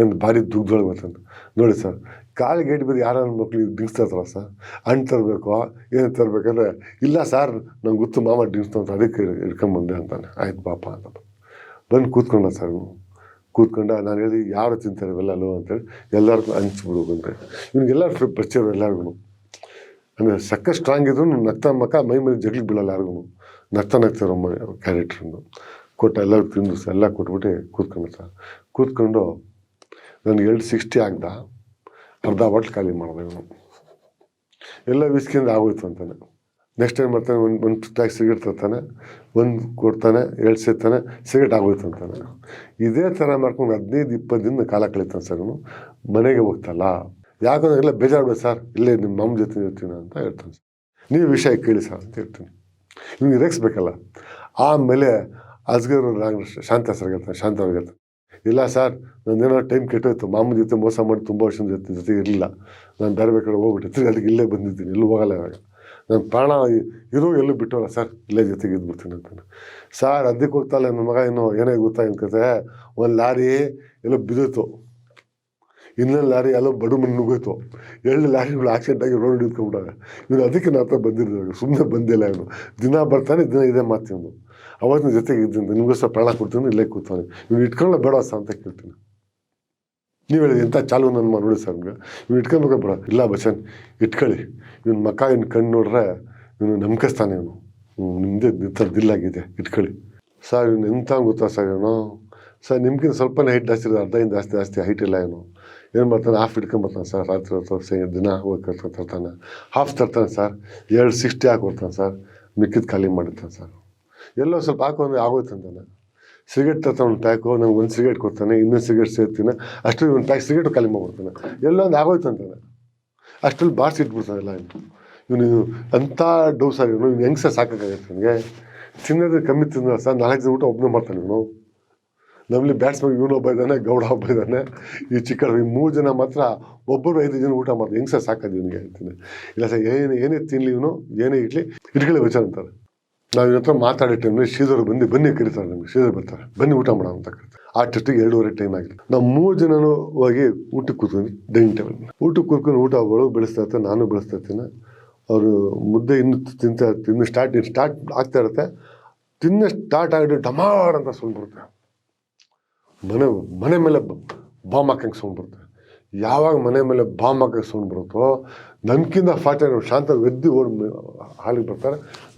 ಏನು ಭಾರಿ ದುಗ್ದೊಳಗೆ ಬರ್ತಾನೆ. ನೋಡಿ ಸರ್ ಕಾಲು ಗೇಟ್ ಬಿದ್ದು ಯಾರು ಮಕ್ಳು ತರ್ತಾರ ಸರ್ ಹಣ್ಣು ತರಬೇಕು, ಏನು ತರಬೇಕಂದ್ರೆ, ಇಲ್ಲ ಸರ್ ನಂಗೆ ಗೊತ್ತು ಮಾಮ ಡ್ರಿಂಕ್ಸ್ ಅಂತ ಅದಕ್ಕೆ ಇಟ್ಕೊಂಬಂದೆ ಅಂತಾನೆ. ಆಯ್ತು ಪಾಪ ಅಂತ. ಬಂದು ಕೂತ್ಕೊಂಡ ಸರ್. ಕೂತ್ಕೊಂಡ ನಾನು ಹೇಳಿ ಯಾರು ತಿಂತಾರೆ ಇವೆಲ್ಲ ಅಲ್ಲೋ ಅಂತೇಳಿ ಎಲ್ಲರಿಗೂ ಹಂಚ್ಬಿಡು ಅಂತ ಇವನಿಗೆಲ್ಲ ಪರಿಚಯ ಎಲ್ಲರಿಗೂ ಅಂದರೆ ಸಕ್ಕ ಸ್ಟ್ರಾಂಗ್ ಇದ್ರು ನಗ್ತಾ ಮಕ್ಕ ಮೈ ಮೇಲೆ ಜಗ್ಲಿಗೆ ಬೀಳಲ್ಲ ಯಾರಿಗೂ ನಗ್ತಾ ನಗ್ತಾರೆ ಕ್ಯಾರೆಕ್ಟ್ರನ್ನು ಕೊಟ್ಟು ಎಲ್ಲರೂ ತಿಂದು ಎಲ್ಲ ಕೊಟ್ಬಿಟ್ಟು ಕೂತ್ಕೊಂಡು ಸರ್. ಕೂತ್ಕೊಂಡು ನನಗೆ ಎರಡು ಸಿಕ್ಸ್ಟಿ ಆಗ್ದ? ಅರ್ಧ ಬಾಟ್ಲು ಖಾಲಿ ಮಾಡಿದೆ ಇವನು ಎಲ್ಲ ವಿಸ್ಕಿಂದ ಆಗೋಯ್ತು ಅಂತಾನೆ. ನೆಕ್ಸ್ಟ್ ಟೈಮ್ ಮಾಡ್ತಾನೆ ಒಂದು ಒಂದು ತುತ್ತಾಗಿ ಸಿಗರೇಟ್ ತರ್ತಾನೆ, ಒಂದು ಕೊಡ್ತಾನೆ ಸೇರ್ತಾನೆ, ಸಿಗರೇಟ್ ಆಗೋಯ್ತು ಅಂತಾನೆ. ಇದೇ ಥರ ಮಾಡ್ಕೊಂಡು ಹದಿನೈದು, ಇಪ್ಪತ್ತು ದಿನ ಕಾಲ ಕಳೀತಾನೆ ಸರ್ ಅವನು. ಮನೆಗೆ ಹೋಗ್ತಲ್ಲ ಯಾಕಂದ್ರೆ ಎಲ್ಲ ಸರ್. ಇಲ್ಲೇ ನಿಮ್ಮ ಮಾಮ ಜೊತೆ ಇರ್ತೀನಿ ಅಂತ ಹೇಳ್ತಾನೆ ಸರ್. ನೀವು ವಿಷಯ ಕೇಳಿ ಸರ್ ಅಂತ ಹೇಳ್ತೀನಿ. ನಿಮ್ಗೆ ರೇಗಿಸ್ಬೇಕಲ್ಲ ಆಮೇಲೆ ಅಸ್ಗರ್ ನಾಗ ಶಾಂತ ಸರ್ ಹೇಳ್ತಾನೆ ಶಾಂತ ಹೇಳ್ತಾನೆ ಇಲ್ಲ ಸರ್, ನಂದೇನೋ ಟೈಮ್ ಕೆಟ್ಟೋಯ್ತು. ಮಾಮೂಲಿ ಜೊತೆ ಮೋಸ ಮಾಡಿ ತುಂಬ ವರ್ಷದ ಜೊತೆ ಜೊತೆ ಇರಲಿಲ್ಲ. ನಾನು ಬೇರೆ ಬೇಕಾದ್ರೆ ಹೋಗ್ಬಿಟ್ಟೆ. ತಿರ್ಗಿ ಅದಕ್ಕೆ ಇಲ್ಲೇ ಬಂದಿದ್ದೀನಿ. ಇಲ್ಲೂ ಹೋಗಲ್ಲ ಇವಾಗ. ನನ್ನ ಪ್ರಾಣ ಇರೋ ಎಲ್ಲೂ ಬಿಟ್ಟವಲ್ಲ, ಸರ್, ಇಲ್ಲೇ ಜೊತೆಗೆ ಇದ್ಬಿಡ್ತೀನಿ ಅಂತಾನೆ. ಸರ್ ಅದಕ್ಕೆ ಹೋಗ್ತಾಲ್ಲ ನನ್ನ ಮಗ ಏನು ಏನೇ ಗೊತ್ತಾ ಒಂದು ಲಾರಿ ಎಲ್ಲೋ ಬಿದ್ದೋಯ್ತು ಇನ್ನೊಂದು ಲಾರಿ ಎಲ್ಲೋ ಬಡ ಮನೆ ನುಗ್ಗೋಯ್ತು ಎರಡು ಲಾರಿಗಳು ಆಕ್ಸಿಡೆಂಟ್ ಆಗಿ ರೋಡ್ ಹಿಡ್ಕೊಂಡ್ಬಿಟ್ಟಾಗ ಇವನು ಅದಕ್ಕೆ ನನ್ನ ಹತ್ರ ಸುಮ್ಮನೆ ಬಂದಿಲ್ಲ ಇವನು. ದಿನ ಬರ್ತಾನೆ, ದಿನ ಇದೇ ಮಾತಿವನು ಅವತ್ತಿನ ಜೊತೆಗೆ ಇದ್ದೀನಿ. ನಿಮಗೋಸ್ಕರ ಪ್ರಾಣ ಕೊಡ್ತೀನಿ, ಇಲ್ಲೇ ಕೂತಾನೆ ಇವನು ಇಟ್ಕೊಳ್ಳೋ ಬೇಡ ಅಂತ ಕೇಳ್ತೀನಿ. ನೀವು ಹೇಳಿ ಎಂಥ ಚಾಲು ನನ್ನ ನೋಡಿ ಸರ್ ನಿಮ್ಗೆ ಇವ್ನು ಇಟ್ಕೊಬೇಕ ಬೇಡ. ಇಲ್ಲ ಬಚನ್ ಇಟ್ಕೊಳ್ಳಿ. ಇವ್ನ ಮಕ್ಕ ಇವ್ನ ಕಣ್ಣು ನೋಡ್ರೆ ಇವನು ನಂಬಿಕೆಸ್ತಾನೆ ಇವನು. ನಿಮ್ಮದೇ ನಿಂತ ದಿಲ್ಲಾಗಿದೆ ಇಟ್ಕೊಳ್ಳಿ. ಸರ್, ಇವ್ನು ಎಂಥ ಗೊತ್ತಾ ಸರ್ ಇವನು? ಸರ್ ನಿಮ್ಗಿಂತ ಸ್ವಲ್ಪನೇ ಹೈಟ್ ಜಾಸ್ತಿ ಇರೋದು ಅರ್ಧ ಇಂದ ಜಾಸ್ತಿ ಜಾಸ್ತಿ ಹೈಟ್ ಇಲ್ಲ ಏನು ಏನು ಮಾಡ್ತಾನೆ? ಹಾಫ್ ಇಟ್ಕೊಂಬರ್ತಾನೆ ಸರ್. ರಾತ್ರಿ ಹೊತ್ತು ದಿನ ಹೋಗಿ ತರ್ತಾನೆ. ಹಾಫ್ ತರ್ತಾನೆ ಸರ್. ಎರಡು ಸಿಕ್ಸ್ಟಿ ಹಾಕಿ ಕೊಡ್ತಾನೆ ಸರ್. ಮಿಕ್ಕಿದ ಖಾಲಿ ಮಾಡಿರ್ತಾನೆ ಸರ್. ಎಲ್ಲೋ ಸ್ವಲ್ಪ ಹಾಕೊಂಡು ಆಗೋಯ್ತು ಅಂತಾನೆ ಸಿಗರೇಟ್ ಒಂದು ಪ್ಯಾಕು ನಂಗೆ ಒಂದು ಸಿಗರೇಟ್ ಕೊಡ್ತಾನೆ, ಇನ್ನೊಂದು ಸಿಗರೇಟ್ ಸೇರ್ತೀನಿ, ಅಷ್ಟರಲ್ಲಿ ಒಂದು ಪ್ಯಾಕ್ ಸಿಗರೇಟು ಮಾಡ್ಬಿಡ್ತಾನೆ. ಎಲ್ಲ ಒಂದು ಆಗೋಯ್ತು ಅಂತಾನೆ. ಅಷ್ಟರಲ್ಲಿ ಬಾರ್ಸಿ ಇಟ್ಬಿಡ್ತಾನೆ ಎಲ್ಲ ಇವನು. ಅಂಥ ಡೋಸ್ ಇವನು ಇವ್ನು ಹೆಂಗೆ ಸರ್ ಸಾಕಾಗತ್ತೆ ನನಗೆ? ತಿನ್ನೋದು ಕಮ್ಮಿ ತಿನ್ನೋ ಸರ್ ನಾಲ್ಕು ಜನ ಊಟ ಒಬ್ಬನೇ ಮಾಡ್ತಾನೆ ಇವನು. ನಮ್ಮಲ್ಲಿ ಬ್ಯಾಟ್ಸ್ಮನ್ ಇವನು ಒಬ್ಬ ಇದ್ದಾನೆ, ಗೌಡ ಒಬ್ಬ ಇದ್ದಾನೆ. ಈ ಚಿಕ್ಕ ಈ ಮೂರು ಜನ ಮಾತ್ರ ಒಬ್ಬರು ಐದು ಜನ ಊಟ ಮಾಡ್ತಾರೆ. ಹೆಂಗೆ ಸರ್ ಸಾಕೋದು ಇವನಿಗೆ ಹೇಳ್ತೀನಿ ಇಲ್ಲ ಸರ್, ಏನು, ಏನೇ ತಿನ್ನಲಿ ಇವನು, ಏನೇ ಇಡ್ಲಿ, ಇಟ್ಕೊಳ್ಳಿ ವಿಚಾರ ಅಂತಾರೆ. ನಾವು ಇವತ್ತ ಮಾತಾಡೋ ಟೈಮಲ್ಲಿ ಶ್ರೀಧರ್ ಬಂದು ಬನ್ನಿ ಕರೀತಾರೆ ನಮಗೆ. ಶ್ರೀಧರ್ ಬರ್ತಾರೆ. ಬನ್ನಿ ಊಟ ಮಾಡೋಣ ಅಂತ ಕರೀತಾರೆ. ಆ ಟೆಸ್ಟಿಗೆ ಎರಡೂವರೆ ಟೈಮ್ ಆಗಿದೆ. ನಾವು ಮೂರು ಜನನು ಹೋಗಿ ಊಟಕ್ಕೆ ಕೂತ್ಕೊಂಡು ಡೈನಿಂಗ್ ಟೇಬಲ್ ಊಟಕ್ಕೆ ಕೂತ್ಕೊಂಡು ಊಟ ಒಳಗೆ ಬೆಳೆಸ್ತಾ ಇರ್ತಾರೆ, ನಾನು ಬೆಳೆಸ್ತಾ ಇರ್ತೀನಿ. ಅವರು ಮುದ್ದೆ ಇನ್ನು ತಿಂತಾ ತಿನ್ನು ಸ್ಟಾರ್ಟ್ ಸ್ಟಾರ್ಟ್ ಆಗ್ತಾ ಇರುತ್ತೆ. ತಿನ್ನ ಸ್ಟಾರ್ಟ್ ಆಗಿ ಡಮಾಡ್ ಅಂತ ಸೌಂಡ್ ಬರುತ್ತೆ. ಮನೆ ಮನೆ ಮೇಲೆ ಬಾಂಬ್ ಹಾಕಂಗೆ ಸೌಂಡ್ ಬರುತ್ತೆ. ಯಾವಾಗ ಮನೆ ಮೇಲೆ ಬಾಂಬ್ ಹಾಕಂಗೆ ಸೌಂಡ್ ಬರುತ್ತೋ ನನ್ಕಿಂತ ಫಾಸ್ಟ್ ಆಗಿ ಶಾಂತ ಎದ್ದು ಓಡ್ ಹಾಲಿಗೆ ಬರ್ತಾರೆ.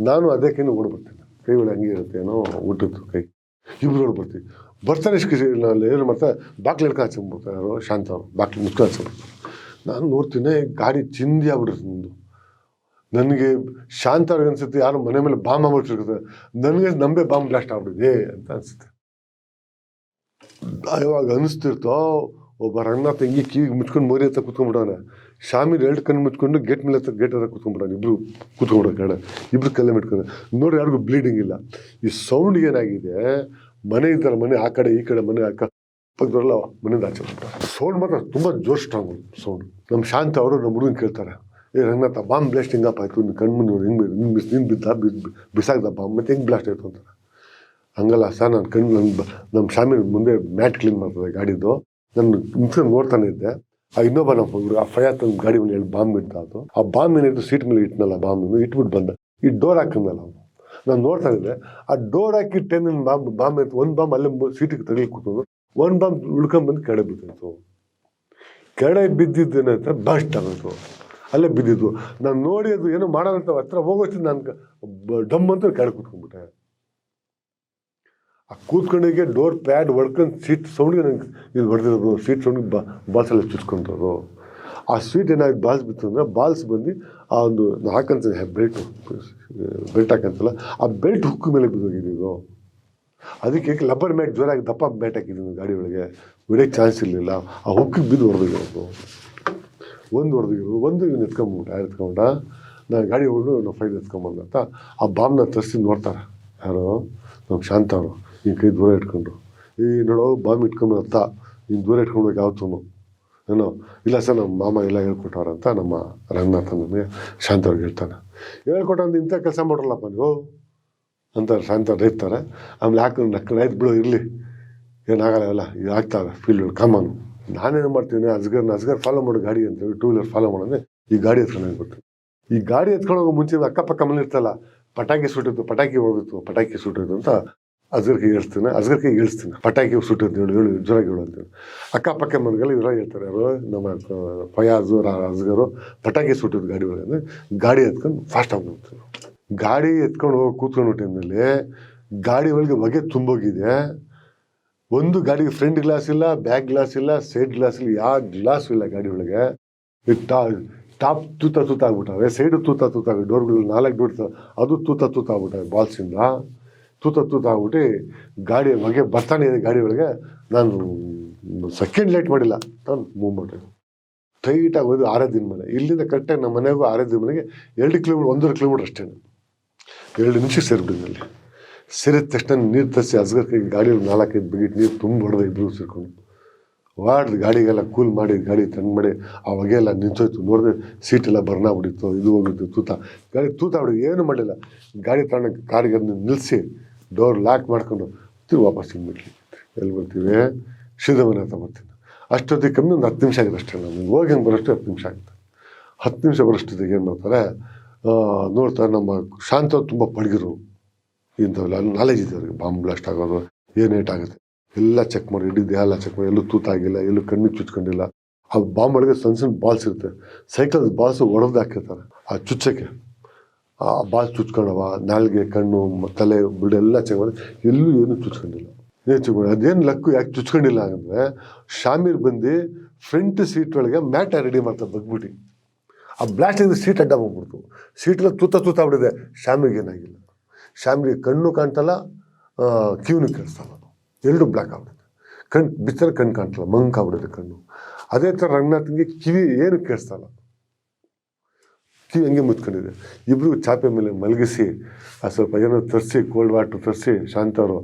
ನಾನು ಅದಕ್ಕಿಂತ ಓಡ್ ಬರ್ತೀನಿ. ಕೈ ಒಳಗೆ ಹಂಗೆ ಇರುತ್ತೆ ಏನೋ ಊಟದ್ದು ಕೈ. ಇಬ್ರು ಓಡ್ ಬರ್ತೀವಿ. ಬರ್ತಾರೆ ಇಷ್ಟು ಏನು ಮಾಡ್ತಾರೆ ಬಾಕ್ಲು ಹಿಡ್ಕೊಂಡು ಹಚ್ಕೊಂಡ್ಬಿಡ್ತಾರೆ ಶಾಂತ ಬಾಕ್ಲು ಮುಟ್ಕೊಂಡು ಹಚ್ಕೊಂಡ್ಬಿಡ್ತಾರೆ ನಾನು ನೋಡ್ತೀನಿ, ಗಾಡಿ ಚಿಂದಿ ಆಗ್ಬಿಡುತ್ತೆ ನಂದು. ನನಗೆ ಶಾಂತ ಅವ್ರಿಗೆ ಅನ್ಸುತ್ತೆ, ಯಾರು ಮನೆ ಮೇಲೆ ಬಾಂಬ್ ಆಗ್ಬಿಟ್ಟಿರ್ತದೆ ನನಗೆ ನಂಬೆ ಬಾಂಬ್ ಬ್ಲಾಸ್ಟ್ ಆಗ್ಬಿಟ್ಟಿದೆ ಅಂತ ಅನಿಸುತ್ತೆ. ಯಾವಾಗ ಅನಿಸ್ತಿರ್ತೋ ಒಬ್ಬ ರಂಗನಾಥ್ ತಂಗಿ ಕಿವಿಗೆ ಮುಚ್ಕೊಂಡು ಮೋರಿ ಹತ್ರ ಕುತ್ಕೊಂಡ್ಬಿಡೋಣ ಶಾಮಿಲ್ ಎರಡು ಕಣ್ಣು ಮುಚ್ಕೊಂಡು ಗೇಟ್ ಮೇಲೆ ಹತ್ರ ಗೇಟ್ ಹತ್ರ ಕುತ್ಕೊಂಡ್ಬಿಡೋಣ ಇಬ್ರು ಕುತ್ಕೊಂಡ್ಬಿಡೋ ಕಡೆ ಇಬ್ರು ಕಲ್ಲೆ ಮಿಟ್ಕೊಂಡು. ನೋಡಿ ಯಾರಿಗೂ ಬ್ಲೀಡಿಂಗ್ ಇಲ್ಲ. ಈ ಸೌಂಡ್ ಏನಾಗಿದೆ? ಮನೆ ಇದ್ದಾರೆ ಮನೆ ಆ ಕಡೆ ಈ ಕಡೆ ಮನೆ ಅಕ್ಕ ಪಕ್ಕದವರೆಲ್ಲ ಮನೆಯಿಂದ ಆಚೆ ಸೌಂಡ್ ಮಾತ್ರ ತುಂಬ ಜೋರ್ ಸ್ಟ್ರಾಂಗ್ ಸೌಂಡ್ ನಮ್ಮ ಶಾಂತ ಅವರು ನಮ್ಮ ಹುಡುಗನ ಕೇಳ್ತಾರೆ. ಏ ರಂಗನಾಥ ಬಾಂಬ್ ಬ್ಲಾಸ್ಟ್ ಹಿಂಗಪ್ಪ ಆಯಿತು. ನಿನ್ನ ಕಣ್ಮುಂದೆ ಹಿಂಗೆ ಬಿಸ್ ನೀನು ಬಿದ್ದ ಬಿಸಾಕ್ದ ಬಾಂಬ್ ಮತ್ತೆ ಹೆಂಗೆ ಬ್ಲಾಸ್ಟ್ ಆಯಿತು? ಅಂತಾರೆ ಹಂಗಲ್ಲ ಸರ್, ನಾನು ಕಣ್ಣು ನಮ್ಮ ನಮ್ಮ ಶಾಮಿ ಮುಂದೆ ಮ್ಯಾಟ್ ಕ್ಲೀನ್ ಮಾಡ್ತದೆ ಗಾಡಿದು. ನಾನು ಮುಂಚೆ ನೋಡ್ತಾನೆ ಇದ್ದೆ. ಆ ಇನ್ನೊಬ್ಬ ನಮ್ಮ ಹುಡುಗ ಆ ಫಯಾತ್ ಒಂದು ಗಾಡಿ ಮೇಲೆ ಬಾಂಬ್ ಇಡ್ತಾ ಅದು ಆ ಬಾಂಬ್ ಏನಿದ್ದು ಸೀಟ್ ಮೇಲೆ ಇಟ್ನಲ್ಲ ಬಾಂಬ್ ಇಟ್ಬಿಟ್ಟು ಬಂದ. ಈ ಡೋರ್ ಹಾಕಂದಲ್ಲ ಅವನು. ನಾನು ನೋಡ್ತಾ ಇದ್ದೆ, ಆ ಡೋರ್ ಹಾಕಿ ಟೈಮಿನ ಬಾಂಬ್ ಬಾಂಬ್ ಇತ್ತು ಒಂದು ಬಾಂಬ್ ಅಲ್ಲೇ ಸೀಟಿಗೆ ತಗಲಿ ಕೂತು ಒಂದು ಬಾಂಬ್ ಉಳ್ಕೊಂಬಂದು ಕೆಳಗೆ ಬಿದ್ದಿತ್ತು ಕೆಳಗೆ ಬಿದ್ದಿದ್ದೇನಂತ ಬಸ್ಟ್ ಆಗೋದು ಅಲ್ಲೇ ಬಿದ್ದಿದ್ದು. ನಾನು ನೋಡಿ ಅದು ಏನೋ ಮಾಡೋದಂತ ಹತ್ರ ಹೋಗೋಷ್ಟು ನಾನು ಡಮ್ ಅಂತ ಕೆಳಗೆ ಕೂತ್ಕೊಂಡ್ಬಿಟ್ಟೆ. ಆ ಕೂತ್ಕೊಂಡಿಗೆ ಡೋರ್ ಪ್ಯಾಡ್ ಹೊಡ್ಕೊಂಡು ಸೀಟ್ ಸೌಂಡ್ಗೆ ನಂಗೆ ಇದು ಹೊಡೆದಿರೋದು, ಸೀಟ್ ಸೌಂಡ್ಗೆ ಬಾ ಬಾಲ್ಸಲ್ಲಿ ಚುಚ್ಕೊಂತದ್ದು. ಆ ಸ್ವೀಟ್ ಏನಾಗಿ ಬಾಲ್ಸ್ ಬಿತ್ತು ಅಂದರೆ ಬಾಲ್ಸ್ ಬಂದು ಆ ಒಂದು ಹಾಕಂತ ಬೆಲ್ಟು ಬೆಲ್ಟ್ ಹಾಕಂತಲ್ಲ, ಆ ಬೆಲ್ಟ್ ಹುಕ್ ಮೇಲೆ ಬಿದ್ದೋಗಿದ್ದು ಅದಕ್ಕೆ ಲಬ್ಬರ್ ಮ್ಯಾಟ್ ಜೋರಾಗಿ ದಪ್ಪ ಮ್ಯಾಟ್ ಹಾಕಿದ್ದೀನಿ ಗಾಡಿ ಒಳಗೆ. ಬಿಡೋಕ್ಕೆ ಚಾನ್ಸ್ ಇರಲಿಲ್ಲ. ಆ ಹುಕ್ಕಿಗೆ ಬಿದ್ದು ಹೊಡೆದಿರೋದು ಒಂದು ಹೊಡೆದಿರೋದು, ಒಂದು ಇವನು ಎತ್ಕೊಂಬಿಟ್ಟ ಎತ್ಕೊಂಡ ನಾನು ಗಾಡಿ ಹೊಡೆದು ನಾವು ಫೈಲ್ ಎತ್ಕೊಂಬಂದ ಅಂತ ಆ ಬಾಂಬ್ನ ತರಿಸಿ ನೋಡ್ತಾರೆ. ಯಾರು? ನಮ್ಗೆ ಶಾಂತ ಈ ಕೈ ದೂರ ಇಟ್ಕೊಂಡು ಈ ನೋಡೋ, ಬಾಂಬ್ ಇಟ್ಕೊಂಡು ಅತ್ತ ನೀನು ದೂರ ಇಟ್ಕೊಂಡು ಯಾವತ್ತೂ ಏನೋ? ಇಲ್ಲ ಸರ್, ನಮ್ಮ ಮಾಮ ಎಲ್ಲ ಹೇಳ್ಕೊಟ್ಟವ್ರಂತ ನಮ್ಮ ರಂಗನಾಥ ಶಾಂತ ಅವ್ರಿಗೆ ಹೇಳ್ತಾನೆ ಹೇಳ್ಕೊಟ್ಟಂದು ಇಂಥ ಕೆಲಸ ಮಾಡ್ರಲ್ಲಪ್ಪ ನೀವು? ಅಂತ ಶಾಂತ ಇರ್ತಾರೆ ಆಮೇಲೆ ಯಾಕೆ ನಕ್ಕ ರೈತ ಬಿಡು, ಇರಲಿ. ಏನಾಗಲ್ಲ ಇವೆಲ್ಲ ಇದು ಆಗ್ತಾವೆ ಫೀಲ್ಡ್ ಕಾಮನ್ ನಾನೇನು ಮಾಡ್ತೀನಿ, ಅಜ್ಗರ್ ಅಜ್ಗರ್ ಫಾಲೋ ಮಾಡೋ ಗಾಡಿ ಅಂತೇಳಿ ಟೂ ವೀಲರ್ ಫಾಲೋ ಮಾಡೋದೇ ಈ ಗಾಡಿ ಎತ್ಕೊಂಡು ಹೋಗ್ಬಿಡ್ತೀನಿ. ಈ ಗಾಡಿ ಎತ್ಕೊಂಡು ಹೋಗೋ ಮುಂಚೆ ಅಕ್ಕಪಕ್ಕ ಮನೆ ಇರ್ತಲ್ಲ ಪಟಾಕಿ ಸುಟ್ಟಿತ್ತು, ಪಟಾಕಿ ಹೋಗಿತ್ತು ಪಟಾಕಿ ಸುಟ್ಟಿತ್ತು ಅಂತ ಅಸ್ಗರ್ಗೆ ಹೇಳ್ತೀನಿ ಅಸ್ಗರ್ಗೆ ಇಳಿಸ್ತೀನಿ ಪಟಾಕಿ ಸುಟ್ಟದ್ದು ಹೇಳಿ, ಹೇಳು ಜ್ವರ ಹೇಳು ಅಕ್ಕಪಕ್ಕ ಮನೆಗಳು ಇದ್ರಾಗ ಹೇಳ್ತಾರೆ ಅವರು, ನಮ್ಮ ಫಯಾಜು ಅಜ್ಗರು ಪಟಾಕಿ ಸುಟ್ಟಿದ್ದು ಗಾಡಿ ಒಳಗೆ ಗಾಡಿ ಎತ್ಕೊಂಡು ಫಾಸ್ಟ್ ಹೋಗ್ತೀವಿ ಗಾಡಿ ಎತ್ಕೊಂಡು ಹೋಗಿ ಕೂತ್ಕೊಂಡು ಟೈಮ್ನಲ್ಲಿ ಗಾಡಿ ಒಳಗೆ ಹೊಗೆ ತುಂಬೋಗಿದೆ. ಒಂದು ಗಾಡಿಗೆ ಫ್ರಂಟ್ ಗ್ಲಾಸ್ ಇಲ್ಲ ಬ್ಯಾಕ್ ಗ್ಲಾಸ್ ಇಲ್ಲ ಸೈಡ್ ಗ್ಲಾಸ್ ಇಲ್ಲ ಯಾವ ಗ್ಲಾಸ್ ಇಲ್ಲ ಗಾಡಿ ಒಳಗೆ. ಟಾಪ್ ತೂತ ತೂತ ಆಗ್ಬಿಟ್ಟವೆ ಸೈಡು ತೂತ ತೂತಾಗ ಡೋರ್ಗಳು ನಾಲ್ಕು ಡೋರ್ ಅದು ತೂತ ತೂತ ಆಗ್ಬಿಟ್ಟವೆ ಬಾಲ್ಸಿಂದ ತೂತ ತೂತ ಆಗ್ಬಿಟ್ಟು ಗಾಡಿ ಹೊಗೆ ಬರ್ತಾನೆ ಇದೆ ಗಾಡಿ ಒಳಗೆ. ನಾನು ಸೆಕೆಂಡ್ ಲೇಟ್ ಮಾಡಿಲ್ಲ. ನಾನು ಮೂವ್ ಮಾಡಿದೆ. ಟೈಟಾಗಿ ಹೋಯ್ದು ಆರೇ ದಿನ ಮನೆ ಇಲ್ಲಿಂದ ಕರೆಕ್ಟಾಗಿ ನಮ್ಮ ಮನೆಗೂ ಆರೇ ದಿನ ಮನೆಗೆ ಎರಡು ಕಿಲೋಮೀಟ್ರ್ ಒಂದೂವರೆ ಕಿಲೋಮೀಟ್ರ್ ಅಷ್ಟೇ ಎರಡು ನಿಮಿಷ ಸೇರಿಬಿಟ್ಟಿದ್ದೆ ಅಲ್ಲಿ. ಸೇರಿದ ತಕ್ಷಣ ನೀರು ತರಿಸಿ ಅಸ್ಗರ್ ಕೈಗೆ ಗಾಡಿಯಲ್ಲಿ ನಾಲ್ಕೈದು ಬಿಗಿಟ್ ನೀರು ತುಂಬ ಹೊಡೆದ ಇಬ್ಬರು ಸೇರ್ಕೊಂಡು. ವಾಡ್ದು ಗಾಡಿಗೆಲ್ಲ ಕೂಲ್ ಮಾಡಿ, ಗಾಡಿ ತಂದು ಮಾಡಿ, ಆ ಹೊಗೆ ಎಲ್ಲ ನಿಂತೋಯ್ತು ನೋಡಿದ್ರೆ ಸೀಟೆಲ್ಲ ಬರ್ನ ಬಿಡಿತ್ತು ಇದು ಹೋಗಿತ್ತು ತೂತ. ಗಾಡಿ ತೂತ ಬಿಡಿ ಏನು ಮಾಡಲಿಲ್ಲ. ಗಾಡಿ ತಗೊಂಡು ಕಾರಿಗೆ ನಿಲ್ಲಿಸಿ ಡೋರ್ ಲಾಕ್ ಮಾಡ್ಕೊಂಡು ತಿರು ವಾಪಸ್ ಹಿಂದ್ಬಿಟ್ಲಿ ಎಲ್ಲಿ ಬರ್ತೀವಿ? ಶಿವಮನೆ ಹತ್ರ ಬರ್ತೀನಿ. ಅಷ್ಟೊತ್ತಿಗೆ ಕಮ್ಮಿ ಒಂದು ಹತ್ತು ನಿಮಿಷ ಆಗಿದೆ ಅಷ್ಟೇ ನಮಗೆ ಹೋಗಿ ಹಂಗೆ ಬರೋಷ್ಟು ಹತ್ತು ನಿಮಿಷ ಆಗುತ್ತೆ ಹತ್ತು ನಿಮಿಷ ಬರೋಷ್ಟೊತ್ತಿಗೆ ಏನು ಮಾಡ್ತಾರೆ? ನೋಡ್ತಾರೆ ನಮ್ಮ ಶಾಂತ ತುಂಬ ಪಡಗಿರು ಇಂಥವೆಲ್ಲ ನಾಲೆಜ್ ಇದೆ ಅವ್ರಿಗೆ. ಬಾಂಬ್ ಬ್ಲಾಸ್ಟ್ ಆಗೋದು, ಏನು ಏಟ್ ಆಗುತ್ತೆ. ಎಲ್ಲ ಚೆಕ್ ಮಾಡಿ ಇಡೀ ದೇಹ ಎಲ್ಲ ಚೆಕ್ ಮಾಡಿ, ಎಲ್ಲೂ ತೂತಾಗಿಲ್ಲ, ಎಲ್ಲೂ ಕಣ್ಣಿಗೆ ಚುಚ್ಕೊಂಡಿಲ್ಲ. ಆ ಬಾಂಬ್ ಒಳಗೆ ಸಣ್ಣ ಸಣ್ಣ ಬಾಲ್ಸ್ ಇರುತ್ತೆ. ಸೈಕಲ್ ಬಾಲ್ಸ್ ಒಡೆದು ಹಾಕಿರ್ತಾರೆ. ಆ ಚುಚ್ಚಕ್ಕೆ. ಆ ಬಾಲ್ ಚುಚ್ಕೊಂಡವ ನಾಲ್ಗೆ ಕಣ್ಣು ತಲೆ ಬಿಡೆಲ್ಲ ಮಾಡಿ ಎಲ್ಲೂ ಏನು ಚುಚ್ಕೊಂಡಿಲ್ಲ ಏನು ಚುಚ್ಕೊಂಡು, ಅದೇನು ಲಕ್ಕು ಯಾಕೆ ಚುಚ್ಕೊಂಡಿಲ್ಲ ಅಂದರೆ, ಶಾಮೀರ್ ಬಂದು ಫ್ರಂಟ್ ಸೀಟ್ ಒಳಗೆ ಮ್ಯಾಟ ರೆಡಿ ಮಾಡ್ತಾರೆ ಬಗ್ಬಿಟ್ಟು ಆ ಬ್ಲಾಸ್ಟಿಂದ ಸೀಟ್ ಅಡ್ಡ ಹೋಗ್ಬಿಡ್ತು ಸೀಟೆಲ್ಲ ತೂತ ತೂತ ಬಿಡಿದೆ ಶಾಮಿಗೆ ಏನಾಗಿಲ್ಲ. ಶಾಮಿಗೆ ಕಣ್ಣು ಕಾಣ್ತಲ್ಲ ಕಿವಿನೂ ಕೇಳಿಸ್ತಲ್ಲ ಎರಡು ಬ್ಲ್ಯಾಕ್ ಆಗ್ಬಿಡುತ್ತೆ ಕಣ್ ಬಿತ್ತರೆ ಕಣ್ಣು ಕಾಣ್ತಲ್ಲ ಮಂಕ್ ಆಗ್ಬಿಡುತ್ತೆ ಕಣ್ಣು. ಅದೇ ಥರ ರಂಗನಾಥನ್ಗೆ ಕಿವಿ ಏನು ಕೇಳಿಸ್ತಲ್ಲ ಕಿವಿ ಹಂಗೆ ಮುತ್ಕೊಂಡಿದೆ. ಇಬ್ಬರು ಚಾಪೆ ಮೇಲೆ ಮಲಗಿಸಿ, ಆ ಸ್ವಲ್ಪ ಏನೋ ತರಿಸಿ ಕೋಲ್ಡ್ ವಾಟ್ರ್ ತರಿಸಿ ಶಾಂತವರು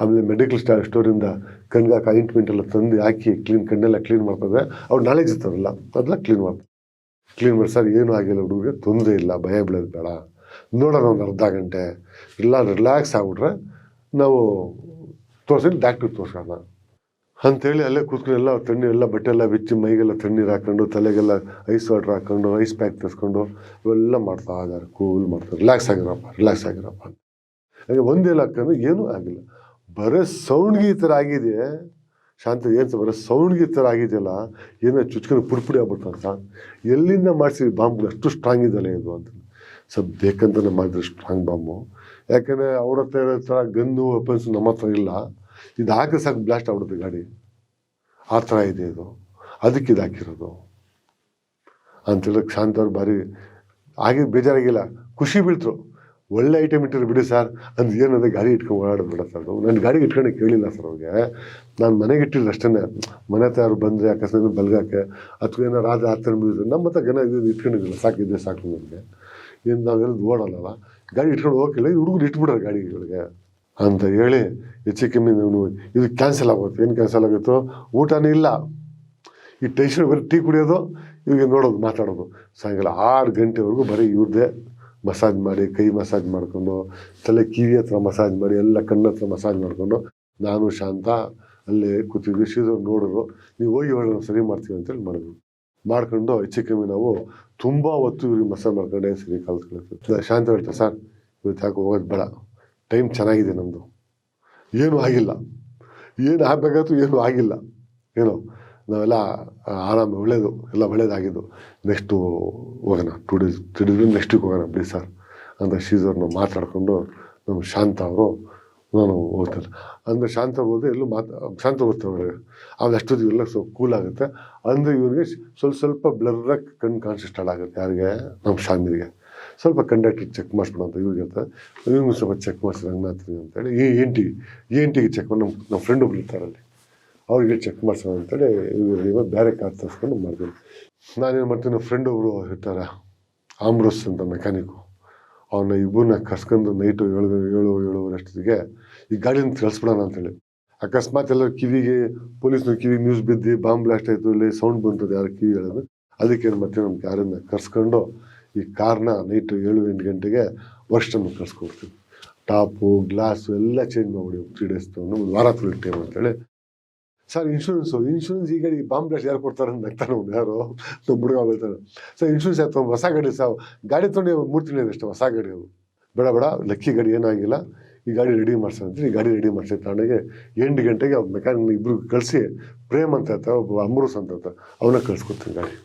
ಆಮೇಲೆ ಮೆಡಿಕಲ್ ಸ್ಟಾ ಸ್ಟೋರಿಂದ ಕಣ್ಗಾಕ ಆಯಿಂಟ್ಮೆಂಟ್ ಎಲ್ಲ ತಂದು ಹಾಕಿ ಕ್ಲೀನ್ ಕಣ್ಣೆಲ್ಲ ಕ್ಲೀನ್ ಮಾಡ್ತಾರೆ ಅವ್ರು ನಾಲೆಜ್ ಇರ್ತಾರಲ್ಲ ಅದೆಲ್ಲ ಕ್ಲೀನ್ ಮಾಡ್ತಾರೆ ಕ್ಲೀನ್ ಮಾಡಿ, ಸರ್, ಏನೂ ಆಗಿಲ್ಲ ಹುಡುಗರಿಗೆ ತೊಂದರೆ ಇಲ್ಲ, ಭಯ ಬೀಳೋದು ಬೇಡ. ನೋಡೋಣ ಒಂದು ಅರ್ಧ ಗಂಟೆ. ಇಲ್ಲ ರಿಲ್ಯಾಕ್ಸ್ ಆಗ್ಬಿಟ್ರೆ ನಾವು ತೋರಿಸಿ ಡಾಕ್ಟ್ರಿಗೆ ತೋರ್ಸೋಣ ಅಂಥೇಳಿ ಅಲ್ಲೇ ಕೂತ್ಕೊಂಡು ಎಲ್ಲ ತಣ್ಣೀರು, ಎಲ್ಲ ಬಟ್ಟೆ ಎಲ್ಲ ಬಿಚ್ಚಿ ಮೈಗೆಲ್ಲ ತಣ್ಣೀರು ಹಾಕೊಂಡು ತಲೆಗೆಲ್ಲ ಐಸ್ ವಾಟರ್ ಹಾಕೊಂಡು ಐಸ್ ಪ್ಯಾಕ್ ತರಿಸ್ಕೊಂಡು ಇವೆಲ್ಲ ಮಾಡ್ತಾ ಇದ್ದಾರೆ. ಕೂಲ್ ಮಾಡ್ತಾರೆ ರಿಲ್ಯಾಕ್ಸ್ ಆಗಿರಪ್ಪ ರಿಲ್ಯಾಕ್ಸ್ ಆಗಿರಪ್ಪ ಅಂತ. ಹಾಗೆ ಒಂದೇ ಹಾಕೊಂಡು ಏನೂ ಆಗಿಲ್ಲ. ಬರೀ ಸೌಂಡ್ಗೆ ಈ ಥರ ಆಗಿದೆ. ಶಾಂತ, ಏನು ಬರೋ ಸೌಂಡ್ಗೆ ಈ ಥರ ಆಗಿದೆಯಲ್ಲ, ಏನೋ ಚುಚ್ಕೊಂಡು ಪುಡಿಪುಡಿ ಪುಡಿ ಆಗ್ಬಿಡ್ತಂತ ಎಲ್ಲಿಂದ ಮಾಡಿಸಿ ಬಾಂಬ್ ಅಷ್ಟು ಸ್ಟ್ರಾಂಗ್ ಇದೆಯಲ್ಲ ಇದು ಅಂತ. ಸ್ವಲ್ಪ ಬೇಕಂತಾನೆ ಮಾಡಿದ್ರೆ ಸ್ಟ್ರಾಂಗ್ ಬಾಂಬು. ಯಾಕಂದರೆ ಅವ್ರ ಹತ್ರ ಇರೋ ಥರ ಗನ್ನು ವೆಪನ್ಸ್ ನಮ್ಮ ಹತ್ರ ಇಲ್ಲ. ಇದು ಹಾಕಿ ಸಾಕು ಬ್ಲಾಸ್ಟ್ ಆಗ್ಬಿಡುತ್ತೆ ಗಾಡಿ. ಆ ಥರ ಇದೆ ಇದು. ಅದಕ್ಕೆ ಇದು ಹಾಕಿರೋದು. ಅಂತೇಳಿ ಶಾಂತ ಅವ್ರು ಭಾರಿ ಹಾಗೆ ಬೇಜಾರಾಗಿಲ್ಲ. ಖುಷಿ ಬೀಳ್ತರು. ಒಳ್ಳೆ ಐಟಮ್ ಇಟ್ಟಿರು ಬಿಡಿ ಸರ್ ಅಂದ್ರೆ ಏನಂದ್ರೆ ಗಾಡಿ ಇಟ್ಕೊಂಡು ಓಡಾಡೋದು ಸರ್ ಸರ್ ನನ್ನ ಗಾಡಿ ಇಟ್ಕೊಂಡು ಕೇಳಿಲ್ಲ ಸರ್ ಅವ್ರಿಗೆ. ನಾನು ಮನೆಗೆ ಇಟ್ಟಿಲ್ಲ ಅಷ್ಟೇ ಮನೆ ಹತ್ರ ಯಾರು ಬಂದರೆ ಅಕಸ್ಮಾತ್ ಬಲ್ಗಾಕೆ ಅಥವಾ ಏನೋ ರಾತ್ರಿ ಹತ್ತಿರ ಬೀಳಿದ್ರೆ ನಮ್ಮ ಹತ್ರ ಗನ ಇದು ಇಟ್ಕೊಂಡಿದ್ದಿಲ್ಲ. ಸಾಕು ಇದೆ ಸಾಕು ನನಗೆ ಏನು ನಾವೆಲ್ಲ ಓಡಲ್ಲ ಗಾಡಿ ಇಟ್ಕೊಂಡು ಹೋಗಿಲ್ಲ ಹುಡುಗರು ಇಟ್ಬಿಡ್ರೆ ಗಾಡಿಗಳಿಗೆ. ಅಂತ ಹೇಳಿ ಹೆಚ್ಚು ಕಮ್ಮಿ ನೀವು ಇದು ಕ್ಯಾನ್ಸಲ್ ಆಗುತ್ತೆ ಏನು ಕ್ಯಾನ್ಸಲ್ ಆಗುತ್ತೋ? ಊಟನೇ ಇಲ್ಲ. ಈ ಟೆನ್ಷನ್ ಬರೀ ಟೀ ಕುಡಿಯೋದು ಇವಾಗ ನೋಡೋದು, ಮಾತಾಡೋದು. ಸಾಯಂಕಾಲ ಆರು ಗಂಟೆವರೆಗೂ ಬರೀ ಇವ್ರದ್ದೇ ಮಸಾಜ್ ಮಾಡಿ, ಕೈ ಮಸಾಜ್ ಮಾಡಿಕೊಂಡು, ತಲೆ ಕಿವಿ ಹತ್ರ ಮಸಾಜ್ ಮಾಡಿ, ಎಲ್ಲ ಕಣ್ಣ ಹತ್ರ ಮಸಾಜ್ ಮಾಡಿಕೊಂಡು, ನಾನು ಶಾಂತ, ಅಲ್ಲೇ ಕೂತಿದ್ವಿ, ಶ್ರೀಧರ್ ನೋಡಿದ್ರು, ನೀವು ಹೋಗಿ ಹೇಳಿ ಸರಿ ಮಾಡ್ತೀವಿ ಅಂತೇಳಿ ಮಾಡಿದ್ವಿ. ಮಾಡ್ಕೊಂಡು ಹೆಚ್ಚು ಕಮ್ಮಿ ನಾವು ತುಂಬ ಹೊತ್ತು ಇವ್ರಿಗೆ ಮಸಾಜ್ ಮಾಡ್ಕೊಂಡೆ ಸರಿ ಕಲ್ತ್ಕೊಳ್ತೀವಿ ಶಾಂತ ಹೇಳ್ತಾರೆ ಸರ್, ಇವತ್ತು ಯಾಕೆ ಹೋಗೋದು ಬೇಡ. ಟೈಮ್ ಚೆನ್ನಾಗಿದೆ ನಮ್ಮದು ಏನೂ ಆಗಿಲ್ಲ. ಏನು ಆಗಬೇಕಾದ್ರೂ ಏನೂ ಆಗಿಲ್ಲ. ಏನೋ, ನಾವೆಲ್ಲ ಆರಾಮ ಒಳ್ಳೆಯದು ಎಲ್ಲ ಒಳ್ಳೇದಾಗಿದ್ದು. ನೆಕ್ಸ್ಟು ಹೋಗೋಣ. Two days three days next week ಹೋಗೋಣ ಬಿಡಿ ಸರ್ ಅಂತ ಶೀಸರ್ನ ಮಾತಾಡಿಕೊಂಡು ನಮ್ಮ ಶಾಂತ ಅವರು, ನಾನು ಹೋಗ್ತಾರೆ ಅಂದರೆ ಶಾಂತ ಹೋದ್ರೆ ಎಲ್ಲೂ ಮಾತಾ, ಶಾಂತ ಹೋಗ್ತಾರೆ ಒಳಗೆ ಆಮೇಲೆ ಅಷ್ಟೊತ್ತಿಗೆ ಎಲ್ಲ ಸ್ವಲ್ಪ ಕೂಲ್ ಆಗುತ್ತೆ. ಅಂದರೆ ಇವನಿಗೆ ಸ್ವಲ್ಪ ಸ್ವಲ್ಪ ಬ್ಲರ್ರಾಗಿ ಕಣ್ಣು ಕಾಣಿಸಿ ಸ್ಟಾರ್ಟ್ ಆಗುತ್ತೆ. ಯಾರಿಗೆ? ನಮ್ಮ ಶಾಮಿರಿಗೆ ಸ್ವಲ್ಪ ಕಂಡಕ್ಟರ್ ಚೆಕ್ ಮಾಡಿಸ್ಬಿಡು ಅಂತ ಇವ್ರಿಗೆ ಹೇಳ್ತಾರೆ. ಇವನು ಸ್ವಲ್ಪ ಚೆಕ್ ಮಾಡಿಸಿ ರಂಗನಾಥ್ರಿ ಅಂತೇಳಿ. ಈ ಎನ್ ಟಿ ಇ ಎನ್ ಟಿಗೆ ಚೆಕ್ ಮಾಡಿ. ನಮ್ಮ ನಮ್ಮ ಫ್ರೆಂಡ್ ಒಬ್ರು ಇರ್ತಾರಲ್ಲಿ ಅವ್ರಿಗೆ ಚೆಕ್ ಮಾಡಿಸೋಣ ಅಂತೇಳಿ ಇವ್ರಿಗೆ ಬೇರೆ ಕಾರ್ ತರಿಸ್ಕೊಂಡು ಮಾಡ್ತೀನಿ. ನಾನೇನು ಮಾಡ್ತೀನಿ? ನಮ್ಮ ಫ್ರೆಂಡ್ ಒಬ್ಬರು ಇರ್ತಾರೆ ಆಮ್ರೋಸ್ ಅಂತ ಮೆಕ್ಯಾನಿಕು ಅವನ್ನ ಇಬ್ಬರನ್ನ ಕರ್ಸ್ಕೊಂಡು ನೈಟು ಏಳು ಏಳು ಏಳುವರೆ ಅಷ್ಟೊತ್ತಿಗೆ ಈ ಗಾಡಿನ ಕಳಿಸ್ಬಿಡೋಣ ಅಂತೇಳಿ. ಅಕಸ್ಮಾತ್ ಎಲ್ಲ ಕಿವಿಗೆ ಪೊಲೀಸ್ನ ಕಿವಿಗೆ ನ್ಯೂಸ್ ಬಿದ್ದು ಬಾಂಬ್ ಬ್ಲಾಸ್ಟ್ ಆಯಿತು, ಇಲ್ಲಿ ಸೌಂಡ್ ಬಂತು ಯಾರು ಕಿವಿ ಹೇಳೋದು ಅದಕ್ಕೆ ಏನು ಮಾಡ್ತೀವಿ? ನಮ್ಮ ಯಾರನ್ನ ಕರ್ಸ್ಕೊಂಡು ಈ ಕಾರ್ನ ನೈಟು ಏಳು ಎಂಟು ಗಂಟೆಗೆ ವರ್ಷನ್ನು ಕಳ್ಸ್ಕೊಡ್ತೀವಿ. ಟಾಪು, ಗ್ಲಾಸು ಎಲ್ಲ ಚೇಂಜ್ ಮಾಡಿಬಿಡಿ ತ್ರೀ ಡೇಸ್ ತೊಗೊಂಡು ಒಂದು ವಾರ ಫುಲ್ ಅಂತೇಳಿ. ಸರ್ ಇನ್ಶೂರೆನ್ಸು ಇನ್ಶೂರೆನ್ಸ್ ಈ ಗಾಡಿ ಬಾಂಬ್ ಬ್ಲಾಸ್ಟ್ ಯಾರು ಕೊಡ್ತಾರೆ ನಗ್ತಾನೆ ಅವ್ನು, ಯಾರು? ನಮ್ಮ ಹುಡುಗ ಹೇಳ್ತಾನೆ. ಸರ್ ಇನ್ಶೂರೆನ್ಸ್ ಆಯ್ತು ಹೊಸ ಗಾಡಿ ಸರ್ ಗಾಡಿ ತೊಗೊಂಡು ಮೂರು ತಿಂಗಳು ಅಷ್ಟೇ, ಹೊಸ ಗಾಡಿ ಅದು. ಬೇಡ ಬೇಡ, ಲಕ್ಕಿ ಗಾಡಿ ಏನಾಗಿಲ್ಲ. ಈ ಗಾಡಿ ರೆಡಿ ಮಾಡ್ಸೋಣ ಅಂತ ಈ ಗಾಡಿ ರೆಡಿ ಮಾಡಿಸಿ ತಾಣಿಗೆ ಎಂಟು ಗಂಟೆಗೆ ಅವ್ರು ಮೆಕ್ಯಾನಿಕ್ ಇಬ್ಬರು ಕಳಿಸಿ, ಪ್ರೇಮ್ ಅಂತ ಇರ್ತಾರೆ, ಒಬ್ಬ ಅಮೃತ್ ಅಂತ ಇರ್ತಾರೆ, ಅವನ್ನ ಕಳ್ಸ್ಕೊಡ್ತೀನಿ ಗಾಡಿ.